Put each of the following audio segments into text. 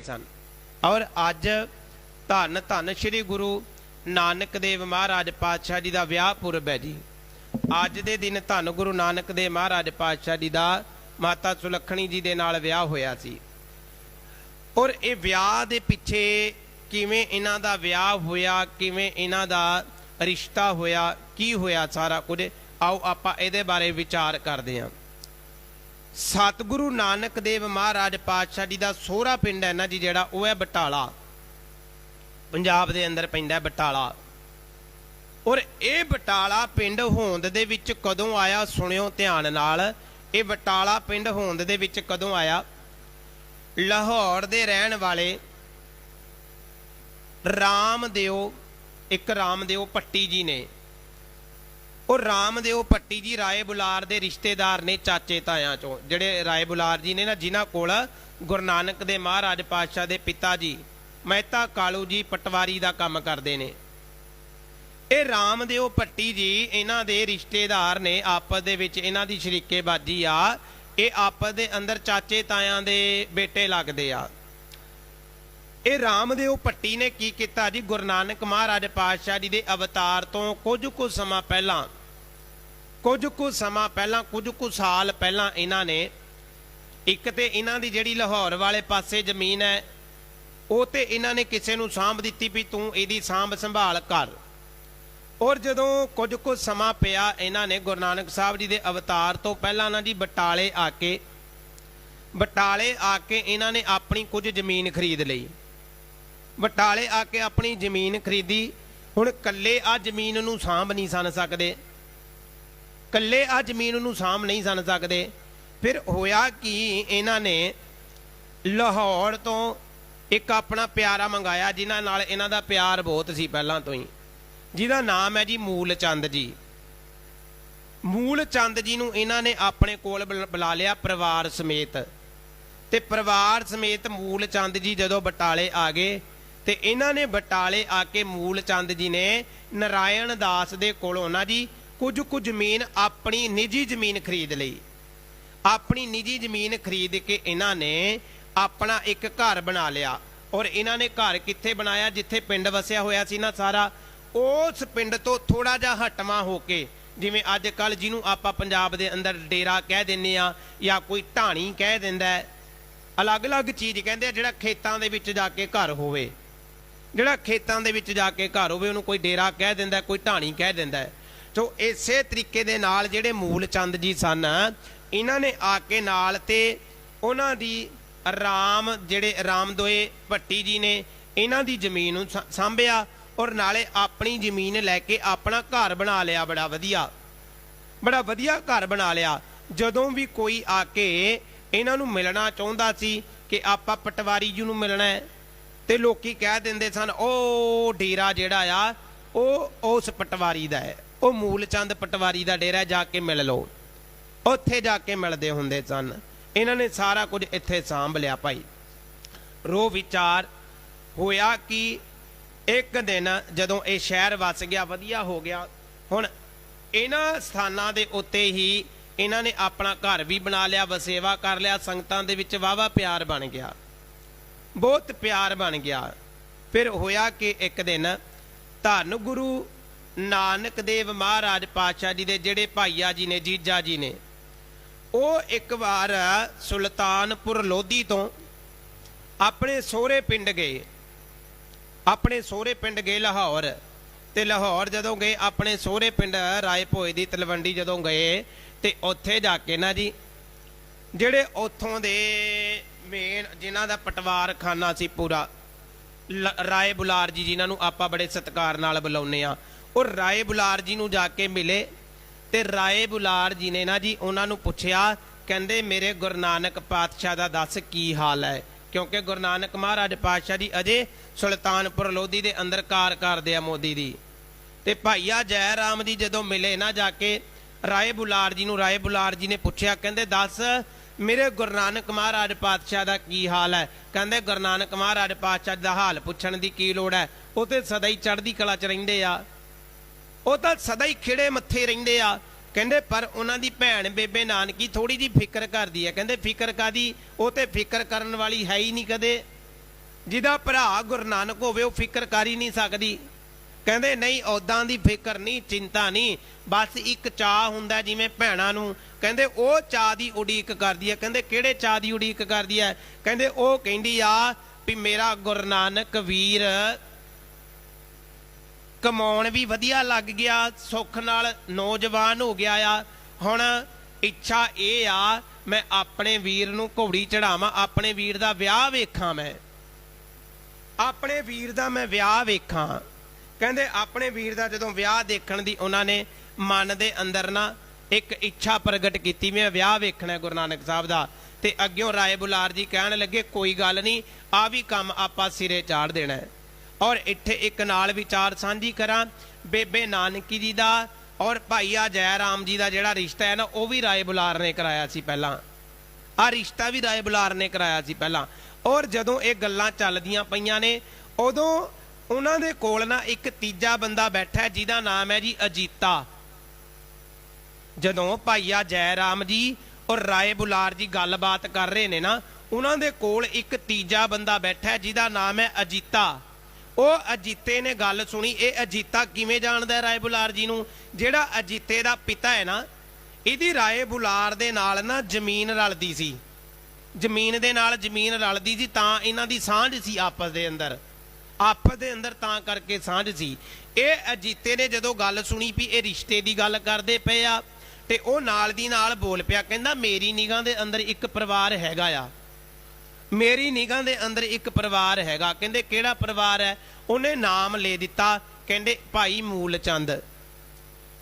ਸਨ। ਔਰ ਅੱਜ ਧੰਨ ਧੰਨ ਸ੍ਰੀ ਗੁਰੂ ਨਾਨਕ ਦੇਵ ਮਹਾਰਾਜ ਪਾਤਸ਼ਾਹ ਜੀ ਦਾ ਵਿਆਹ ਪੁਰਬ ਹੈ ਜੀ। ਅੱਜ ਦੇ ਦਿਨ ਧੰਨ ਗੁਰੂ ਨਾਨਕ ਦੇਵ ਮਹਾਰਾਜ ਪਾਤਸ਼ਾਹ ਜੀ ਦਾ ਮਾਤਾ ਸੁਲੱਖਣੀ ਜੀ ਦੇ ਨਾਲ ਵਿਆਹ ਹੋਇਆ ਸੀ। ਔਰ ਇਹ ਵਿਆਹ ਦੇ ਪਿੱਛੇ ਕਿਵੇਂ ਇਹਨਾਂ ਦਾ ਵਿਆਹ ਹੋਇਆ, ਕਿਵੇਂ ਇਹਨਾਂ ਦਾ ਰਿਸ਼ਤਾ ਹੋਇਆ, ਕੀ ਹੋਇਆ ਸਾਰਾ ਕੁਝ, ਆਓ ਆਪਾਂ ਇਹਦੇ ਬਾਰੇ ਵਿਚਾਰ ਕਰਦੇ ਹਾਂ। ਸਤਿਗੁਰੂ ਨਾਨਕ ਦੇਵ ਮਹਾਰਾਜ ਪਾਤਸ਼ਾਹ ਜੀ ਦਾ ਸੋਹਰਾ ਪਿੰਡ ਹੈ ਨਾ ਜੀ, ਜਿਹੜਾ ਉਹ ਹੈ ਬਟਾਲਾ। ਪੰਜਾਬ ਦੇ ਅੰਦਰ ਪੈਂਦਾ ਬਟਾਲਾ। ਔਰ ਇਹ ਬਟਾਲਾ ਪਿੰਡ ਹੋਂਦ ਦੇ ਵਿੱਚ ਕਦੋਂ ਆਇਆ ਸੁਣਿਓ ਧਿਆਨ ਨਾਲ। ਇਹ ਬਟਾਲਾ ਪਿੰਡ ਹੋਂਦ ਦੇ ਵਿੱਚ ਕਦੋਂ ਆਇਆ? ਲਾਹੌਰ ਦੇ ਰਹਿਣ ਵਾਲੇ ਰਾਮਦੇਵ ਇੱਕ ਰਾਮਦੇਵ ਪੱਟੀ ਜੀ ਨੇ। ਉਹ ਰਾਮਦੇਵ ਪੱਟੀ ਜੀ ਰਾਏ ਬੁਲਾਰ ਦੇ ਰਿਸ਼ਤੇਦਾਰ ਨੇ ਚਾਚੇ ਤਾਇਆਂ ਚੋਂ, ਜਿਹੜੇ ਰਾਏ ਬੁਲਾਰ ਜੀ ਨੇ ਨਾ, ਜਿਨ੍ਹਾਂ ਕੋਲ ਗੁਰੂ ਨਾਨਕ ਦੇ ਮਹਾਰਾਜ ਪਾਤਸ਼ਾਹ ਦੇ ਪਿਤਾ ਜੀ ਮਹਿਤਾ ਕਾਲੂ ਜੀ ਪਟਵਾਰੀ ਦਾ ਕੰਮ ਕਰਦੇ ਨੇ। ਇਹ ਰਾਮਦੇਵ ਪੱਟੀ ਜੀ ਇਹਨਾਂ ਦੇ ਰਿਸ਼ਤੇਦਾਰ ਨੇ, ਆਪਸ ਦੇ ਵਿੱਚ ਇਹਨਾਂ ਦੀ ਸ਼ਰੀਕੇਬਾਜ਼ੀ ਆ, ਇਹ ਆਪਸ ਦੇ ਅੰਦਰ ਚਾਚੇ ਤਾਇਆਂ ਦੇ ਬੇਟੇ ਲੱਗਦੇ ਆ। ਇਹ ਰਾਮਦੇਵ ਪੱਟੀ ਨੇ ਕੀ ਕੀਤਾ ਜੀ? ਗੁਰੂ ਨਾਨਕ ਮਹਾਰਾਜ ਪਾਤਸ਼ਾਹ ਜੀ ਦੇ ਅਵਤਾਰ ਤੋਂ ਕੁਝ ਕੁ ਸਮਾਂ ਪਹਿਲਾਂ ਕੁਝ ਕੁ ਸਮਾਂ ਪਹਿਲਾਂ, ਕੁਝ ਕੁ ਸਾਲ ਪਹਿਲਾਂ ਇਹਨਾਂ ਨੇ ਇੱਕ ਤੇ ਇਹਨਾਂ ਦੀ ਜਿਹੜੀ ਲਾਹੌਰ ਵਾਲੇ ਪਾਸੇ ਜ਼ਮੀਨ ਹੈ, ਉਹ ਤੇ ਇਹਨਾਂ ਨੇ ਕਿਸੇ ਨੂੰ ਸਾਂਭ ਦਿੱਤੀ ਵੀ ਤੂੰ ਇਹਦੀ ਸਾਂਭ ਸੰਭਾਲ ਕਰ। ਔਰ ਜਦੋਂ ਕੁਝ ਕੁ ਸਮਾਂ ਪਿਆ, ਇਹਨਾਂ ਨੇ ਗੁਰੂ ਨਾਨਕ ਸਾਹਿਬ ਜੀ ਦੇ ਅਵਤਾਰ ਤੋਂ ਪਹਿਲਾਂ ਨਾ ਜੀ ਬਟਾਲੇ ਆ ਕੇ, ਬਟਾਲੇ ਆ ਕੇ ਇਹਨਾਂ ਨੇ ਆਪਣੀ ਕੁਝ ਜ਼ਮੀਨ ਖਰੀਦ ਲਈ। ਬਟਾਲੇ ਆ ਕੇ ਆਪਣੀ ਜ਼ਮੀਨ ਖਰੀਦੀ, ਹੁਣ ਕੱਲੇ ਆ ਜ਼ਮੀਨ ਨੂੰ ਸਾਂਭ ਨਹੀਂ ਸਨ ਸਕਦੇ। ਕੱਲੇ ਆ ਜ਼ਮੀਨ ਨੂੰ ਸਾਂਭ ਨਹੀਂ ਸਨ ਸਕਦੇ। ਫਿਰ ਹੋਇਆ ਕਿ, ਇਹਨਾਂ ਨੇ ਲਾਹੌਰ ਤੋਂ ਇੱਕ ਆਪਣਾ ਪਿਆਰਾ ਮੰਗਾਇਆ, ਜਿਨ੍ਹਾਂ ਨਾਲ ਇਹਨਾਂ ਦਾ ਪਿਆਰ ਬਹੁਤ ਸੀ ਪਹਿਲਾਂ ਤੋਂ ਹੀ। ਜਿਹਦਾ ਨਾਮ ਹੈ ਜੀ ਮੂਲ ਚੰਦ ਜੀ। ਮੂਲ ਚੰਦ ਜੀ ਨੂੰ ਇਹਨਾਂ ਨੇ ਆਪਣੇ ਕੋਲ ਬੁਲ- ਬੁਲਾ ਲਿਆ ਪਰਿਵਾਰ ਸਮੇਤ। ਤੇ ਪਰਿਵਾਰ ਸਮੇਤ ਮੂਲ ਚੰਦ ਜੀ ਜਦੋਂ ਬਟਾਲੇ ਆ ਗਏ, ਤੇ ਇਹਨਾਂ ਨੇ ਬਟਾਲੇ ਆ ਕੇ ਮੂਲ ਚੰਦ ਜੀ ਨੇ ਨਰਾਇਣ ਦਾਸ ਦੇ ਕੋਲੋਂ ਨਾ ਜੀ ਕੁਝ ਕੁ ਜ਼ਮੀਨ ਆਪਣੀ ਨਿੱਜੀ ਜ਼ਮੀਨ ਖਰੀਦ ਲਈ। ਆਪਣੀ ਨਿੱਜੀ ਜ਼ਮੀਨ ਖਰੀਦ ਕੇ ਇਹਨਾਂ ਨੇ ਆਪਣਾ ਇੱਕ ਘਰ ਬਣਾ ਲਿਆ। ਔਰ ਇਹਨਾਂ ਨੇ ਘਰ ਕਿੱਥੇ ਬਣਾਇਆ? ਜਿੱਥੇ ਪਿੰਡ ਵਸਿਆ ਹੋਇਆ ਸੀ ਨਾ ਸਾਰਾ, ਉਸ ਪਿੰਡ ਤੋਂ ਥੋੜਾ ਜਿਹਾ ਹਟਵਾ ਹੋ ਕੇ, ਜਿਵੇਂ ਅੱਜ ਕੱਲ ਜਿਹਨੂੰ ਆਪਾਂ ਪੰਜਾਬ ਦੇ ਅੰਦਰ ਡੇਰਾ ਕਹਿ ਦਿੰਨੇ ਆ ਜਾਂ ਕੋਈ ਢਾਣੀ ਕਹਿ ਦਿੰਦਾ ਹੈ, ਅਲੱਗ-ਅਲੱਗ ਚੀਜ਼ ਕਹਿੰਦੇ ਆ, ਜਿਹੜਾ ਖੇਤਾਂ ਦੇ ਵਿੱਚ ਜਾ ਕੇ ਘਰ ਹੋਵੇ। ਜਿਹੜਾ ਖੇਤਾਂ ਦੇ ਵਿੱਚ ਜਾ ਕੇ ਘਰ ਹੋਵੇ, ਉਹਨੂੰ ਕੋਈ ਡੇਰਾ ਕਹਿ ਦਿੰਦਾ, ਕੋਈ ਢਾਣੀ ਕਹਿ ਦਿੰਦਾ ਸੋ ਇਸੇ ਤਰੀਕੇ ਦੇ ਨਾਲ ਜਿਹੜੇ ਮੂਲ ਚੰਦ ਜੀ ਸਨ, ਇਹਨਾਂ ਨੇ ਆ ਕੇ ਨਾਲ ਤੇ ਉਹਨਾਂ ਦੀ ਰਾਮ, ਜਿਹੜੇ ਰਾਮਦੋਏ ਭੱਟੀ ਜੀ ਨੇ, ਇਹਨਾਂ ਦੀ ਜ਼ਮੀਨ ਨੂੰ ਸਾ- ਸਾਂਭਿਆ ਔਰ ਨਾਲੇ ਆਪਣੀ ਜ਼ਮੀਨ ਲੈ ਕੇ ਆਪਣਾ ਘਰ ਬਣਾ ਲਿਆ, ਬੜਾ ਵਧੀਆ। ਬੜਾ ਵਧੀਆ ਘਰ ਬਣਾ ਲਿਆ। ਜਦੋਂ ਵੀ ਕੋਈ ਆ ਕੇ ਇਹਨਾਂ ਨੂੰ ਮਿਲਣਾ ਚਾਹੁੰਦਾ ਸੀ ਕਿ ਆਪਾਂ ਪਟਵਾਰੀ ਜੀ ਨੂੰ ਮਿਲਣਾ ਹੈ, ਤੇ ਲੋਕੀ ਕਹਿ ਦਿੰਦੇ ਸਨ ਉਹ ਡੇਰਾ ਜਿਹੜਾ ਆ, ਉਹ ਉਸ ਪਟਵਾਰੀ ਦਾ ਹੈ। ਉਹ ਮੂਲਚੰਦ ਪਟਵਾਰੀ ਦਾ ਡੇਰਾ ਜਾ ਕੇ ਮਿਲ ਲਓ। ਉੱਥੇ ਜਾ ਕੇ ਮਿਲਦੇ ਹੁੰਦੇ ਸਨ। ਇਹਨਾਂ ਨੇ ਸਾਰਾ ਕੁਝ ਇੱਥੇ ਸਾਂਭ ਲਿਆ ਭਾਈ। ਰੋ ਵਿਚਾਰ ਹੋਇਆ ਕਿ ਇੱਕ ਦਿਨ ਜਦੋਂ ਇਹ ਸ਼ਹਿਰ ਵਸ ਗਿਆ, ਵਧੀਆ ਹੋ ਗਿਆ। ਹੁਣ ਇਹਨਾਂ ਸਥਾਨਾਂ ਦੇ ਉੱਤੇ ਹੀ ਇਹਨਾਂ ਨੇ ਆਪਣਾ ਘਰ ਵੀ ਬਣਾ ਲਿਆ, ਵਸੇਵਾ ਕਰ ਲਿਆ, ਸੰਗਤਾਂ ਦੇ ਵਿੱਚ ਵਾਵਾ ਪਿਆਰ ਬਣ ਗਿਆ। ਬਹੁਤ ਪਿਆਰ ਬਣ ਗਿਆ। ਫਿਰ ਹੋਇਆ ਕਿ ਇੱਕ ਦਿਨ ਧੰਨ ਗੁਰੂ ਨਾਨਕ ਦੇਵ ਮਹਾਰਾਜ ਪਾਤਸ਼ਾਹ ਜੀ ਦੇ ਜਿਹੜੇ ਭਾਈਆ ਜੀ ਨੇ, ਜੀਜਾ ਜੀ ਨੇ, ਉਹ ਇੱਕ ਵਾਰ ਸੁਲਤਾਨਪੁਰ ਲੋਧੀ ਤੋਂ ਆਪਣੇ ਸਹੁਰੇ ਪਿੰਡ ਗਏ। ਆਪਣੇ ਸਹੁਰੇ ਪਿੰਡ ਗਏ ਲਾਹੌਰ ਤੇ ਲਾਹੌਰ ਜਦੋਂ ਗਏ, ਆਪਣੇ ਸਹੁਰੇ ਪਿੰਡ ਰਾਏ ਭੋਏ ਦੀ ਤਲਵੰਡੀ ਜਦੋਂ ਗਏ ਤੇ ਉੱਥੇ ਜਾ ਕੇ ਨਾ ਜੀ, ਜਿਹੜੇ ਉੱਥੋਂ ਦੇ ਮੇਨ ਜਿਨ੍ਹਾਂ ਦਾ ਪਟਵਾਰ ਖਾਨਾ ਸੀ ਪੂਰਾ, ਲ- ਰਾਏ ਬੁਲਾਰ ਜੀ, ਜਿਨ੍ਹਾਂ ਨੂੰ ਆਪਾਂ ਬੜੇ ਸਤਿਕਾਰ ਨਾਲ ਬੁਲਾਉਂਦੇ ਆ ਉਹ ਰਾਏ ਬੁਲਾਰ ਜੀ ਨੂੰ ਜਾ ਕੇ ਮਿਲੇ ਤੇ ਰਾਏ ਬੁਲਾਰ ਜੀ ਨੇ ਨਾ ਜੀ ਉਹਨਾਂ ਨੂੰ ਪੁੱਛਿਆ, ਕਹਿੰਦੇ ਮੇਰੇ ਗੁਰੂ ਨਾਨਕ ਪਾਤਸ਼ਾਹ ਦਾ ਦੱਸ ਕੀ ਹਾਲ ਹੈ? ਕਿਉਂਕਿ ਗੁਰੂ ਨਾਨਕ ਮਹਾਰਾਜ ਪਾਤਸ਼ਾਹ ਜੀ ਅਜੇ ਸੁਲਤਾਨਪੁਰ ਲੋਧੀ ਦੇ ਅੰਦਰ ਕਾਰ ਕਰਦੇ ਆ ਮੋਦੀ ਦੀ। ਤੇ ਭਾਈਆ ਜੈ ਰਾਮ ਜੀ ਜਦੋਂ ਮਿਲੇ ਨਾ ਜਾ ਕੇ, ਰਾਏ ਬੁਲਾਰ ਜੀ ਨੂੰ ਰਾਏ ਬੁਲਾਰ ਜੀ ਨੇ ਪੁੱਛਿਆ, ਕਹਿੰਦੇ ਦੱਸ ਮੇਰੇ ਗੁਰੂ ਨਾਨਕ ਮਹਾਰਾਜ ਪਾਤਸ਼ਾਹ ਦਾ ਕੀ ਹਾਲ ਹੈ? ਕਹਿੰਦੇ ਗੁਰੂ ਨਾਨਕ ਮਹਾਰਾਜ ਪਾਤਸ਼ਾਹ ਦਾ ਹਾਲ ਪੁੱਛਣ ਦੀ ਕੀ ਲੋੜ ਹੈ? ਉਹ ਤੇ ਸਦਾ ਹੀ ਚੜ੍ਹਦੀ ਕਲਾ 'ਚ ਰਹਿੰਦੇ ਆ। ਉਹ ਤਾਂ ਸਦਾ ਹੀ ਖਿੜੇ ਮੱਥੇ ਰਹਿੰਦੇ ਆ। ਕਹਿੰਦੇ, ਪਰ ਉਹਨਾਂ ਦੀ ਭੈਣ ਬੇਬੇ ਨਾਨਕੀ ਥੋੜੀ ਜੀ ਫਿਕਰ ਕਰਦੀ ਹੈ ਕਹਿੰਦੇ, ਫਿਕਰ ਕਾਦੀ ਉਹ ਤੇ ਫਿਕਰ ਕਰਨ ਵਾਲੀ ਹੈ ਹੀ ਨਹੀਂ ਕਦੇ। ਜਿਹਦਾ ਭਰਾ ਗੁਰੂ ਨਾਨਕ ਹੋਵੇ, ਉਹ ਫਿਕਰ ਕਰ ਹੀ ਨਹੀਂ ਸਕਦੀ। ਕਹਿੰਦੇ, ਨਹੀਂ ਔਦਾਂ ਦੀ ਫਿਕਰ ਨਹੀਂ, ਚਿੰਤਾ ਨਹੀਂ। ਬਸ ਇੱਕ ਚਾਹ ਹੁੰਦਾ ਜਿਵੇਂ ਭੈਣਾਂ ਨੂੰ। ਕਹਿੰਦੇ, ਉਹ ਚਾਹ ਦੀ ਉਡੀਕ ਕਰਦੀ ਹੈ ਕਹਿੰਦੇ, ਕਿਹੜੇ ਚਾਹ ਦੀ ਉਡੀਕ ਕਰਦੀ ਹੈ ਕਹਿੰਦੇ, ਉਹ ਕਹਿੰਦੀ ਆ ਵੀ, ਮੇਰਾ ਗੁਰੂ ਨਾਨਕ ਵੀਰ ਕਮਾਉਣ ਵੀ ਵਧੀਆ ਲੱਗ ਗਿਆ, ਸੁੱਖ ਨਾਲ ਨੌਜਵਾਨ ਹੋ ਗਿਆ ਆ। ਹੁਣ ਇੱਛਾ ਇਹ ਆ, ਮੈਂ ਆਪਣੇ ਵੀਰ ਨੂੰ ਘੋੜੀ ਚੜਾਵਾਂ, ਆਪਣੇ ਵੀਰ ਦਾ ਵਿਆਹ ਵੇਖਾਂ ਮੈਂ। ਆਪਣੇ ਵੀਰ ਦਾ ਮੈਂ ਵਿਆਹ ਵੇਖਾਂ। ਕਹਿੰਦੇ ਆਪਣੇ ਵੀਰ ਦਾ ਜਦੋਂ ਵਿਆਹ ਦੇਖਣ ਦੀ ਉਹਨਾਂ ਨੇ ਮਨ ਦੇ ਅੰਦਰ ਨਾ ਇੱਕ ਇੱਛਾ ਪ੍ਰਗਟ ਕੀਤੀ, ਮੈਂ ਵਿਆਹ ਵੇਖਣਾ ਗੁਰੂ ਨਾਨਕ ਸਾਹਿਬ ਦਾ। ਤੇ ਅੱਗਿਓਂ ਰਾਏ ਬੁਲਾਰ ਜੀ ਕਹਿਣ ਲੱਗੇ, ਕੋਈ ਗੱਲ ਨਹੀਂ ਆ ਵੀ ਕੰਮ ਆਪਾਂ ਸਿਰੇ ਚਾੜ ਦੇਣਾ ਹੈ। ਔਰ ਇੱਥੇ ਇੱਕ ਨਾਲ ਵਿਚਾਰ ਸਾਂਝੀ ਕਰਾਂ, ਬੇਬੇ ਨਾਨਕੀ ਜੀ ਦਾ ਔਰ ਭਾਈਆ ਜੈ ਰਾਮ ਜੀ ਦਾ ਜਿਹੜਾ ਰਿਸ਼ਤਾ ਹੈ ਨਾ, ਉਹ ਵੀ ਰਾਏ ਬੁਲਾਰ ਨੇ ਕਰਾਇਆ ਸੀ ਪਹਿਲਾਂ। ਆ ਰਿਸ਼ਤਾ ਵੀ ਰਾਏ ਬੁਲਾਰ ਨੇ ਕਰਾਇਆ ਸੀ ਪਹਿਲਾਂ। ਔਰ ਜਦੋਂ ਇਹ ਗੱਲਾਂ ਚੱਲਦੀਆਂ ਪਈਆਂ ਨੇ, ਉਦੋਂ ਉਹਨਾਂ ਦੇ ਕੋਲ ਨਾ ਇੱਕ ਤੀਜਾ ਬੰਦਾ ਬੈਠਾ ਜਿਹਦਾ ਨਾਮ ਹੈ ਜੀ ਅਜੀਤਾ। ਜਦੋਂ ਭਾਈਆ ਜੈ ਰਾਮ ਜੀ ਔਰ ਰਾਏ ਬੁਲਾਰ ਜੀ ਗੱਲਬਾਤ ਕਰ ਰਹੇ ਨੇ ਨਾ, ਉਹਨਾਂ ਦੇ ਕੋਲ ਇੱਕ ਤੀਜਾ ਬੰਦਾ ਬੈਠਾ ਜਿਹਦਾ ਨਾਮ ਹੈ ਅਜੀਤਾ। ਉਹ ਅਜੀਤੇ ਨੇ ਗੱਲ ਸੁਣੀ, ਇਹ ਅਜੀਤਾ ਕਿਵੇਂ ਜਾਣਦਾ ਰਾਏ ਬੁਲਾਰ ਜੀ ਨੂੰ? ਜਿਹੜਾ ਅਜੀਤੇ ਦਾ ਪਿਤਾ ਹੈ ਨਾ, ਇਹਦੀ ਰਾਏ ਬੁਲਾਰ ਦੇ ਨਾਲ ਨਾ ਜ਼ਮੀਨ ਰਲਦੀ ਸੀ। ਜ਼ਮੀਨ ਦੇ ਨਾਲ ਜ਼ਮੀਨ ਰਲਦੀ ਸੀ ਤਾਂ ਇਹਨਾਂ ਦੀ ਸਾਂਝ ਸੀ ਆਪਸ ਦੇ ਅੰਦਰ। ਆਪਸ ਦੇ ਅੰਦਰ ਤਾਂ ਕਰਕੇ ਸਾਂਝ ਸੀ। ਇਹ ਅਜੀਤੇ ਨੇ ਜਦੋਂ ਗੱਲ ਸੁਣੀ ਵੀ ਇਹ ਰਿਸ਼ਤੇ ਦੀ ਗੱਲ ਕਰਦੇ ਪਏ ਆ, ਤੇ ਉਹ ਨਾਲ ਦੀ ਨਾਲ ਬੋਲ ਪਿਆ, ਕਹਿੰਦਾ ਮੇਰੀ ਨਿਗਾਹ ਦੇ ਅੰਦਰ ਇੱਕ ਪਰਿਵਾਰ ਹੈਗਾ ਆ। ਮੇਰੀ ਨਿਗਾਹ ਦੇ ਅੰਦਰ ਇੱਕ ਪਰਿਵਾਰ ਹੈਗਾ। ਕਹਿੰਦੇ, ਕਿਹੜਾ ਪਰਿਵਾਰ ਹੈ? ਉਹਨੇ ਨਾਮ ਲੈ ਦਿੱਤਾ। ਕਹਿੰਦੇ, ਭਾਈ ਮੂਲ ਚੰਦ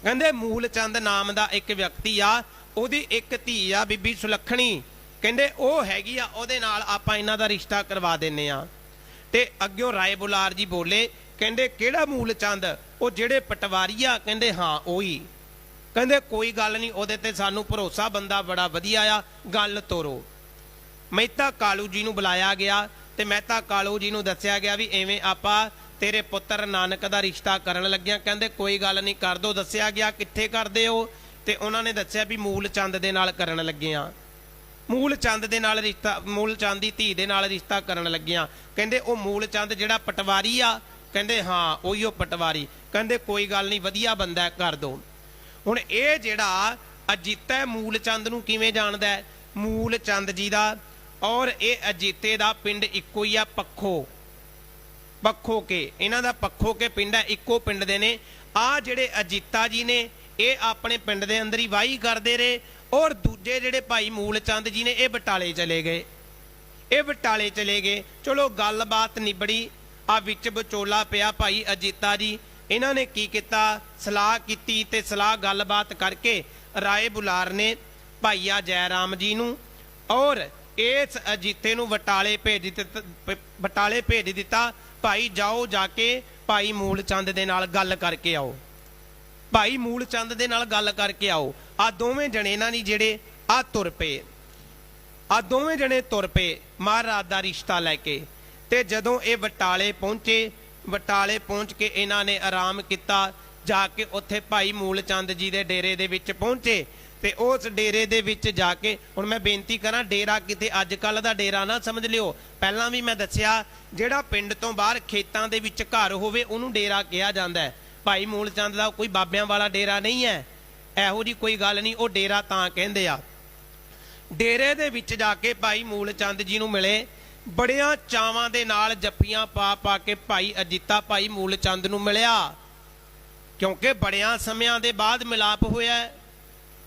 ਕਹਿੰਦੇ ਮੂਲ ਚੰਦ ਨਾਮ ਦਾ ਇੱਕ ਵਿਅਕਤੀ ਆ। ਉਹਦੀ ਇੱਕ ਧੀ ਆ, ਬੀਬੀ ਸੁਲੱਖਣੀ। ਕਹਿੰਦੇ, ਉਹ ਹੈਗੀ ਆ, ਉਹਦੇ ਨਾਲ ਆਪਾਂ ਇਹਨਾਂ ਦਾ ਰਿਸ਼ਤਾ ਕਰਵਾ ਦਿੰਨੇ ਆ। ਤੇ ਅੱਗਿਓਂ ਰਾਏ ਬੁਲਾਰ ਜੀ ਬੋਲੇ, ਕਹਿੰਦੇ, ਕਿਹੜਾ ਮੂਲ ਚੰਦ ਉਹ ਜਿਹੜੇ ਪਟਵਾਰੀ ਆ, ਕਹਿੰਦੇ, ਹਾਂ, ਉਹੀ। ਕਹਿੰਦੇ, ਕੋਈ ਗੱਲ ਨਹੀਂ, ਉਹਦੇ ਤੇ ਸਾਨੂੰ ਭਰੋਸਾ, ਬੰਦਾ ਬੜਾ ਵਧੀਆ ਆ, ਗੱਲ ਤੋਰੋ। ਮਹਿਤਾ ਕਾਲੂ ਜੀ ਨੂੰ ਬੁਲਾਇਆ ਗਿਆ ਤੇ ਮਹਿਤਾ ਕਾਲੂ ਜੀ ਨੂੰ ਦੱਸਿਆ ਗਿਆ ਵੀ ਐਵੇਂ ਆਪਾਂ ਤੇਰੇ ਪੁੱਤਰ ਨਾਨਕ ਦਾ ਰਿਸ਼ਤਾ ਕਰਨ ਲੱਗਿਆ। ਕਹਿੰਦੇ, ਕੋਈ ਗੱਲ ਨਹੀਂ, ਕਰ ਦੋ। ਦੱਸਿਆ ਗਿਆ, ਕਿੱਥੇ ਕਰਦੇ ਹੋ? ਤੇ ਉਹਨਾਂ ਨੇ ਦੱਸਿਆ ਵੀ ਮੂਲ ਚੰਦ ਦੇ ਨਾਲ ਕਰਨ ਲੱਗੇ ਆ ਮੂਲ ਚੰਦ ਦੇ ਨਾਲ ਰਿਸ਼ਤਾ, ਮੂਲ ਚੰਦ ਦੀ ਧੀ ਦੇ ਨਾਲ ਰਿਸ਼ਤਾ ਕਰਨ ਲੱਗਿਆ। ਕਹਿੰਦੇ, ਉਹ ਮੂਲ ਚੰਦ ਜਿਹੜਾ ਪਟਵਾਰੀ ਆ। ਕਹਿੰਦੇ, ਹਾਂ, ਉਹੀ ਉਹ ਪਟਵਾਰੀ। ਕਹਿੰਦੇ, ਕੋਈ ਗੱਲ ਨਹੀਂ, ਵਧੀਆ ਬੰਦਾ ਕਰ ਦੋ। ਹੁਣ ਇਹ ਜਿਹੜਾ ਅਜੀਤਾ ਮੂਲ ਚੰਦ ਨੂੰ ਕਿਵੇਂ ਜਾਣਦਾ ਮੂਲ ਚੰਦ ਜੀ ਦਾ ਔਰ ਇਹ ਅਜੀਤੇ ਦਾ ਪਿੰਡ ਇੱਕੋ ਹੀ ਆ, ਪੱਖੋ। ਪੱਖੋ ਕੇ। ਇਹਨਾਂ ਦਾ ਪੱਖੋ ਕੇ ਪਿੰਡ ਹੈ ਇੱਕੋ ਪਿੰਡ ਦੇ ਨੇ। ਆ ਜਿਹੜੇ ਅਜੀਤਾ ਜੀ ਨੇ, ਇਹ ਆਪਣੇ ਪਿੰਡ ਦੇ ਅੰਦਰ ਹੀ ਵਾਹੀ ਕਰਦੇ ਰਹੇ। ਔਰ ਦੂਜੇ ਜਿਹੜੇ ਭਾਈ ਮੂਲ ਚੰਦ ਜੀ ਨੇ, ਇਹ ਬਟਾਲੇ ਚਲੇ ਗਏ। ਇਹ ਬਟਾਲੇ ਚਲੇ ਗਏ। ਚਲੋ ਗੱਲਬਾਤ ਨਿਬੜੀ। ਆ ਵਿੱਚ ਵਿਚੋਲਾ ਪਿਆ ਭਾਈ ਅਜੀਤਾ ਜੀ। ਇਹਨਾਂ ਨੇ ਕੀ ਕੀਤਾ? ਸਲਾਹ ਕੀਤੀ ਤੇ ਸਲਾਹ ਗੱਲਬਾਤ ਕਰਕੇ ਰਾਏ ਬੁਲਾਰ ਨੇ ਭਾਈਆ ਜੈ ਰਾਮ ਜੀ ਨੂੰ। ਔਰ ਇਸ ਅਜੀਤੇ ਨੂੰ ਬਟਾਲੇ ਭੇਜ ਦਿੱਤਾ, ਪ- ਬਟਾਲੇ ਭੇਜ ਦਿੱਤਾ, ਭਾਈ ਜਾਓ ਜਾ ਕੇ ਭਾਈ ਮੂਲ ਚੰਦ ਦੇ ਨਾਲ ਗੱਲ ਕਰਕੇ ਆਓ। ਭਾਈ ਮੂਲ ਚੰਦ ਦੇ ਨਾਲ ਗੱਲ ਕਰਕੇ ਆਓ। ਆ ਦੋਵੇਂ ਜਣੇ ਨਾ ਨਹੀਂ ਜਿਹੜੇ ਆ ਤੁਰ ਪਏ। ਆ ਦੋਵੇਂ ਜਣੇ ਤੁਰ ਪਏ, ਮਹਾਰਾਜ ਦਾ ਰਿਸ਼ਤਾ ਲੈ ਕੇ। ਤੇ ਜਦੋਂ ਇਹ ਬਟਾਲੇ ਪਹੁੰਚੇ ਬਟਾਲੇ ਪਹੁੰਚ ਕੇ ਇਹਨਾਂ ਨੇ ਆਰਾਮ ਕੀਤਾ, ਜਾ ਕੇ ਉੱਥੇ ਭਾਈ ਮੂਲ ਚੰਦ ਜੀ ਦੇ ਡੇਰੇ ਦੇ ਵਿੱਚ ਪਹੁੰਚੇ। ਤੇ ਉਸ ਡੇਰੇ ਦੇ ਵਿੱਚ ਜਾ ਕੇ ਹੁਣ ਮੈਂ ਬੇਨਤੀ ਕਰਾਂ, ਡੇਰਾ ਕਿਤੇ ਅੱਜ ਕੱਲ ਦਾ ਡੇਰਾ ਨਾ ਸਮਝ ਲਿਓ। ਪਹਿਲਾਂ ਵੀ ਮੈਂ ਦੱਸਿਆ, ਜਿਹੜਾ ਪਿੰਡ ਤੋਂ ਬਾਹਰ ਖੇਤਾਂ ਦੇ ਵਿੱਚ ਘਰ ਹੋਵੇ, ਉਹਨੂੰ ਡੇਰਾ ਕਿਹਾ ਜਾਂਦਾ ਹੈ। ਭਾਈ ਮੂਲ ਚੰਦ ਦਾ ਕੋਈ ਬਾਬਿਆਂ ਵਾਲਾ ਡੇਰਾ ਨਹੀਂ ਹੈ। ਇਹੋ ਜੀ ਕੋਈ ਗੱਲ ਨਹੀਂ, ਉਹ ਡੇਰਾ ਤਾਂ ਕਹਿੰਦੇ ਆ। ਡੇਰੇ ਦੇ ਵਿੱਚ ਜਾ ਕੇ ਭਾਈ ਮੂਲ ਚੰਦ ਜੀ ਨੂੰ ਮਿਲੇ। ਬੜਿਆਂ ਚਾਵਾਂ ਦੇ ਨਾਲ ਜੱਫੀਆਂ ਪਾ ਪਾ ਕੇ ਭਾਈ ਅਜੀਤਾ ਭਾਈ ਮੂਲ ਚੰਦ ਨੂੰ ਮਿਲਿਆ। ਕਿਉਂਕਿ ਬੜਿਆਂ ਸਮਿਆਂ ਦੇ ਬਾਅਦ ਮਿਲਾਪ ਹੋਇਆ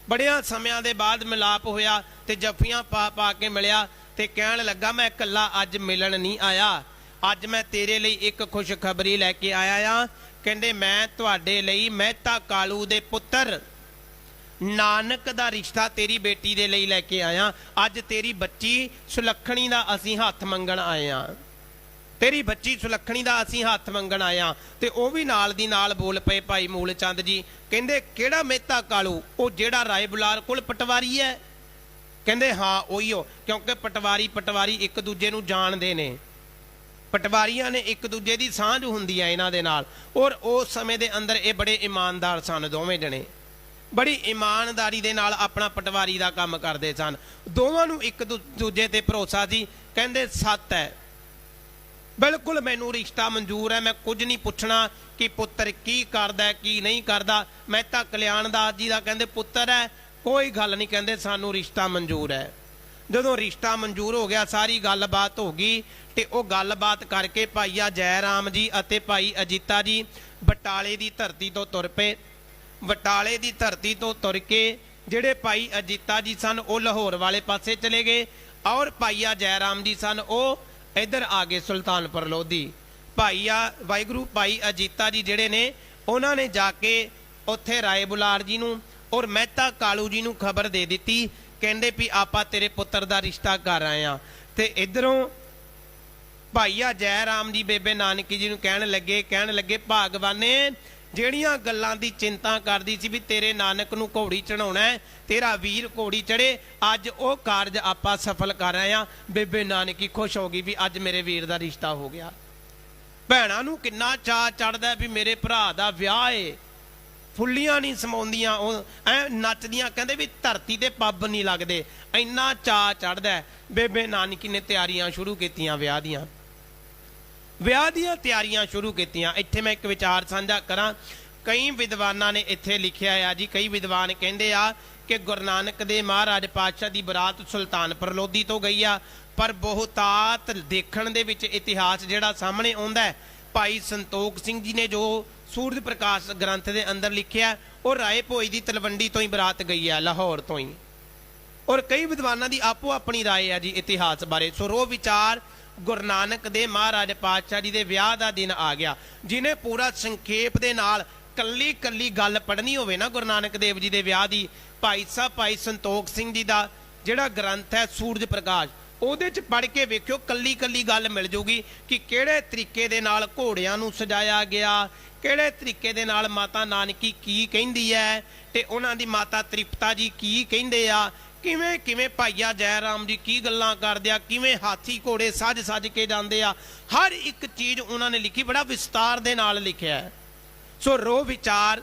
ਬੜਿਆਂ ਸਮਿਆਂ ਦੇ ਬਾਅਦ ਮਿਲਾਪ ਹੋਇਆ ਤੇ ਜੱਫੀਆਂ ਪਾ ਪਾ ਕੇ ਮਿਲਿਆ ਤੇ ਕਹਿਣ ਲੱਗਾ, ਮੈਂ ਇਕੱਲਾ ਅੱਜ ਮਿਲਣ ਨਹੀਂ ਆਇਆ। ਅੱਜ ਮੈਂ ਤੇਰੇ ਲਈ ਇੱਕ ਖੁਸ਼ਖਬਰੀ ਲੈ ਕੇ ਆਇਆ ਆ। ਕਹਿੰਦੇ, ਮੈਂ ਤੁਹਾਡੇ ਲਈ ਮਹਿਤਾ ਕਾਲੂ ਦੇ ਪੁੱਤਰ, ਨਾਨਕ ਦਾ ਰਿਸ਼ਤਾ ਤੇਰੀ ਬੇਟੀ ਦੇ ਲਈ ਲੈ ਕੇ ਆਇਆ। ਅੱਜ ਤੇਰੀ ਬੱਚੀ ਸੁਲੱਖਣੀ ਦਾ ਅਸੀਂ ਹੱਥ ਮੰਗਣ ਆਏ ਆ। ਤੇਰੀ ਬੱਚੀ ਸੁਲੱਖਣੀ ਦਾ ਅਸੀਂ ਹੱਥ ਮੰਗਣ ਆਇਆ ਤੇ ਉਹ ਵੀ ਨਾਲ ਦੀ ਨਾਲ ਬੋਲ ਪਏ ਭਾਈ ਮੂਲ ਚੰਦ ਜੀ। ਕਹਿੰਦੇ, ਕਿਹੜਾ ਮਹਿਤਾ ਕਾਲੂ? ਉਹ ਜਿਹੜਾ ਰਾਏ ਬੁਲਾਰ ਕੋਲ ਪਟਵਾਰੀ ਹੈ? ਕਹਿੰਦੇ, ਹਾਂ, ਉਹੀ ਉਹ। ਕਿਉਂਕਿ ਪਟਵਾਰੀ ਪਟਵਾਰੀ ਇੱਕ ਦੂਜੇ ਨੂੰ ਜਾਣਦੇ ਨੇ। ਪਟਵਾਰੀਆਂ ਨੇ ਇੱਕ ਦੂਜੇ ਦੀ ਸਾਂਝ ਹੁੰਦੀ ਹੈ ਇਹਨਾਂ ਦੇ ਨਾਲ। ਔਰ ਉਸ ਸਮੇਂ ਦੇ ਅੰਦਰ ਇਹ ਬੜੇ ਇਮਾਨਦਾਰ ਸਨ, ਦੋਵੇਂ ਜਣੇ। ਬੜੀ ਇਮਾਨਦਾਰੀ ਦੇ ਨਾਲ ਆਪਣਾ ਪਟਵਾਰੀ ਦਾ ਕੰਮ ਕਰਦੇ ਸਨ। ਦੋਵਾਂ ਨੂੰ ਇੱਕ ਦੂ- ਦੂਜੇ ਤੇ ਭਰੋਸਾ ਸੀ। ਕਹਿੰਦੇ, ਸੱਤ ਹੈ। ਬਿਲਕੁਲ ਮੈਨੂੰ ਰਿਸ਼ਤਾ ਮਨਜ਼ੂਰ ਹੈ, ਮੈਂ ਕੁਝ ਨਹੀਂ ਪੁੱਛਣਾ ਕਿ ਪੁੱਤਰ ਕੀ ਕਰਦਾ ਕੀ ਨਹੀਂ ਕਰਦਾ। ਮੈਂ ਤਾਂ ਕਲਿਆਣ ਦਾਸ ਜੀ ਦਾ ਕਹਿੰਦੇ ਪੁੱਤਰ ਹੈ, ਕੋਈ ਗੱਲ ਨਹੀਂ ਕਹਿੰਦੇ ਸਾਨੂੰ ਰਿਸ਼ਤਾ ਮਨਜ਼ੂਰ ਹੈ। ਜਦੋਂ ਰਿਸ਼ਤਾ ਮਨਜ਼ੂਰ ਹੋ ਗਿਆ, ਸਾਰੀ ਗੱਲਬਾਤ ਹੋ ਗਈ ਤੇ ਉਹ ਗੱਲਬਾਤ ਕਰਕੇ ਭਾਈਆ ਜੈ ਰਾਮ ਜੀ ਅਤੇ ਭਾਈ ਅਜੀਤਾ ਜੀ ਬਟਾਲੇ ਦੀ ਧਰਤੀ ਤੋਂ ਤੁਰ ਪਏ। ਬਟਾਲੇ ਦੀ ਧਰਤੀ ਤੋਂ ਤੁਰ ਕੇ ਜਿਹੜੇ ਭਾਈ ਅਜੀਤਾ ਜੀ ਸਨ, ਉਹ ਲਾਹੌਰ ਵਾਲੇ ਪਾਸੇ ਚਲੇ ਗਏ ਔਰ ਭਾਈਆ ਜੈ ਰਾਮ ਜੀ ਸਨ, ਉਹ ਇੱਧਰ ਆ ਗਏ ਸੁਲਤਾਨਪੁਰ ਲੋਧੀ। ਭਾਈਆ, ਵਾਹਿਗੁਰੂ ਭਾਈ ਅਜੀਤਾ ਜੀ ਜਿਹੜੇ ਨੇ, ਉਹਨਾਂ ਨੇ ਜਾ ਕੇ ਉੱਥੇ ਰਾਏ ਬੁਲਾਰ ਜੀ ਨੂੰ ਔਰ ਮਹਿਤਾ ਕਾਲੂ ਜੀ ਨੂੰ ਖਬਰ ਦੇ ਦਿੱਤੀ, ਕਹਿੰਦੇ ਵੀ ਆਪਾਂ ਤੇਰੇ ਪੁੱਤਰ ਦਾ ਰਿਸ਼ਤਾ ਕਰ ਆਏ ਆ। ਤੇ ਇਧਰੋਂ ਭਾਈਆ ਜੈ ਰਾਮ ਜੀ ਬੇਬੇ ਨਾਨਕੀ ਜੀ ਨੂੰ ਕਹਿਣ ਲੱਗੇ ਕਹਿਣ ਲੱਗੇ, ਭਾਗਵਾਨੇ ਜਿਹੜੀਆਂ ਗੱਲਾਂ ਦੀ ਚਿੰਤਾ ਕਰਦੀ ਸੀ ਵੀ ਤੇਰੇ ਨਾਨਕ ਨੂੰ ਘੋੜੀ ਚੜਾਉਣਾ ਹੈ, ਤੇਰਾ ਵੀਰ ਘੋੜੀ ਚੜੇ ਅੱਜ ਉਹ ਕਾਰਜ ਆਪਾਂ ਸਫਲ ਕਰ ਰਹੇ ਆ ਬੇਬੇ ਨਾਨਕੀ ਖੁਸ਼ ਹੋ ਗਈ ਵੀ ਅੱਜ ਮੇਰੇ ਵੀਰ ਦਾ ਰਿਸ਼ਤਾ ਹੋ ਗਿਆ। ਭੈਣਾਂ ਨੂੰ ਕਿੰਨਾ ਚਾਅ ਚੜਦਾ ਵੀ ਮੇਰੇ ਭਰਾ ਦਾ ਵਿਆਹ ਏ। ਫੁੱਲੀਆਂ ਨਹੀਂ ਸਮਾਉਂਦੀਆਂ, ਉਹ ਐ ਨੱਚਦੀਆਂ, ਕਹਿੰਦੇ ਵੀ ਧਰਤੀ ਤੇ ਪੱਬ ਨਹੀਂ ਲੱਗਦੇ। ਇੰਨਾ ਚਾਅ ਚੜਦਾ ਬੇਬੇ ਨਾਨਕੀ ਨੇ ਤਿਆਰੀਆਂ ਸ਼ੁਰੂ ਕੀਤੀਆਂ ਵਿਆਹ ਦੀਆਂ। ਵਿਆਹ ਦੀਆਂ ਤਿਆਰੀਆਂ ਸ਼ੁਰੂ ਕੀਤੀਆਂ ਇੱਥੇ ਮੈਂ ਇੱਕ ਵਿਚਾਰ ਸਾਂਝਾ ਕਰਾਂ ਕਈ ਵਿਦਵਾਨਾਂ ਨੇ ਇੱਥੇ ਲਿਖਿਆ ਆ ਜੀ ਕਈ ਵਿਦਵਾਨ ਕਹਿੰਦੇ ਆ ਕਿ ਗੁਰੂ ਨਾਨਕ ਦੇ ਮਹਾਰਾਜ ਪਾਤਸ਼ਾਹ ਦੀ ਬਰਾਤ ਸੁਲਤਾਨਪੁਰ ਲੋਧੀ ਤੋਂ ਗਈ ਆ ਪਰ ਬਹੁਤਾਤ ਦੇਖਣ ਦੇ ਵਿੱਚ ਇਤਿਹਾਸ ਜਿਹੜਾ ਸਾਹਮਣੇ ਆਉਂਦਾ ਹੈ ਭਾਈ ਸੰਤੋਖ ਸਿੰਘ ਜੀ ਨੇ ਜੋ ਸੂਰਜ ਪ੍ਰਕਾਸ਼ ਗ੍ਰੰਥ ਦੇ ਅੰਦਰ ਲਿਖਿਆ ਉਹ ਰਾਏ ਭੋਈ ਦੀ ਤਲਵੰਡੀ ਤੋਂ ਹੀ ਬਰਾਤ ਗਈ ਆ ਲਾਹੌਰ ਤੋਂ ਹੀ ਔਰ ਕਈ ਵਿਦਵਾਨਾਂ ਦੀ ਆਪੋ ਆਪਣੀ رائے ਹੈ ਜੀ ਇਤਿਹਾਸ ਬਾਰੇ ਸੋ ਰੋ ਵਿਚਾਰ ਗੁਰੂ ਨਾਨਕ ਦੇ ਮਹਾਰਾਜ ਪਾਤਸ਼ਾਹ ਜੀ ਦੇ ਵਿਆਹ ਦਾ ਦਿਨ ਆ ਗਿਆ। ਜਿਨੇ ਪੂਰਾ ਸੰਖੇਪ ਦੇ ਨਾਲ ਕੱਲੀ ਕੱਲੀ ਗੱਲ ਪੜ੍ਹਨੀ ਹੋਵੇ ਨਾ ਗੁਰੂ ਨਾਨਕ ਦੇਵ ਜੀ ਦੇ ਵਿਆਹ ਦੀ, ਭਾਈ ਸਾਹਿਬ, ਭਾਈ ਸੰਤੋਖ ਸਿੰਘ ਜੀ ਦਾ, ਜਿਹੜਾ ਗ੍ਰੰਥ ਹੈ ਸੂਰਜ ਪ੍ਰਕਾਸ਼, ਉਹਦੇ ਚ ਪੜ੍ਹ ਕੇ ਵੇਖਿਓ ਕੱਲੀ ਕੱਲੀ ਗੱਲ ਮਿਲ ਜੂਗੀ ਕਿ ਕਿਹੜੇ ਤਰੀਕੇ ਦੇ ਨਾਲ ਘੋੜਿਆਂ ਨੂੰ ਸਜਾਇਆ ਗਿਆ, ਕਿਹੜੇ ਤਰੀਕੇ ਦੇ ਨਾਲ ਮਾਤਾ ਨਾਨਕੀ ਕੀ ਕਹਿੰਦੀ ਹੈ ਤੇ ਉਹਨਾਂ ਦੀ ਮਾਤਾ ਤ੍ਰਿਪਤਾ ਜੀ ਕੀ ਕਹਿੰਦੇ ਆ ਕਿਵੇਂ ਕਿਵੇਂ ਭਾਈਆ ਜੈ ਰਾਮ ਜੀ ਕੀ ਗੱਲਾਂ ਕਰਦੇ ਆ? ਕਿਵੇਂ ਹਾਥੀ ਘੋੜੇ ਸੱਜ ਸੱਜ ਕੇ ਜਾਂਦੇ ਆ? ਹਰ ਇੱਕ ਚੀਜ਼ ਉਹਨਾਂ ਨੇ ਲਿਖੀ, ਬੜਾ ਵਿਸਤਾਰ ਦੇ ਨਾਲ ਲਿਖਿਆ ਹੈ। ਸੋ ਰੋ ਵਿਚਾਰ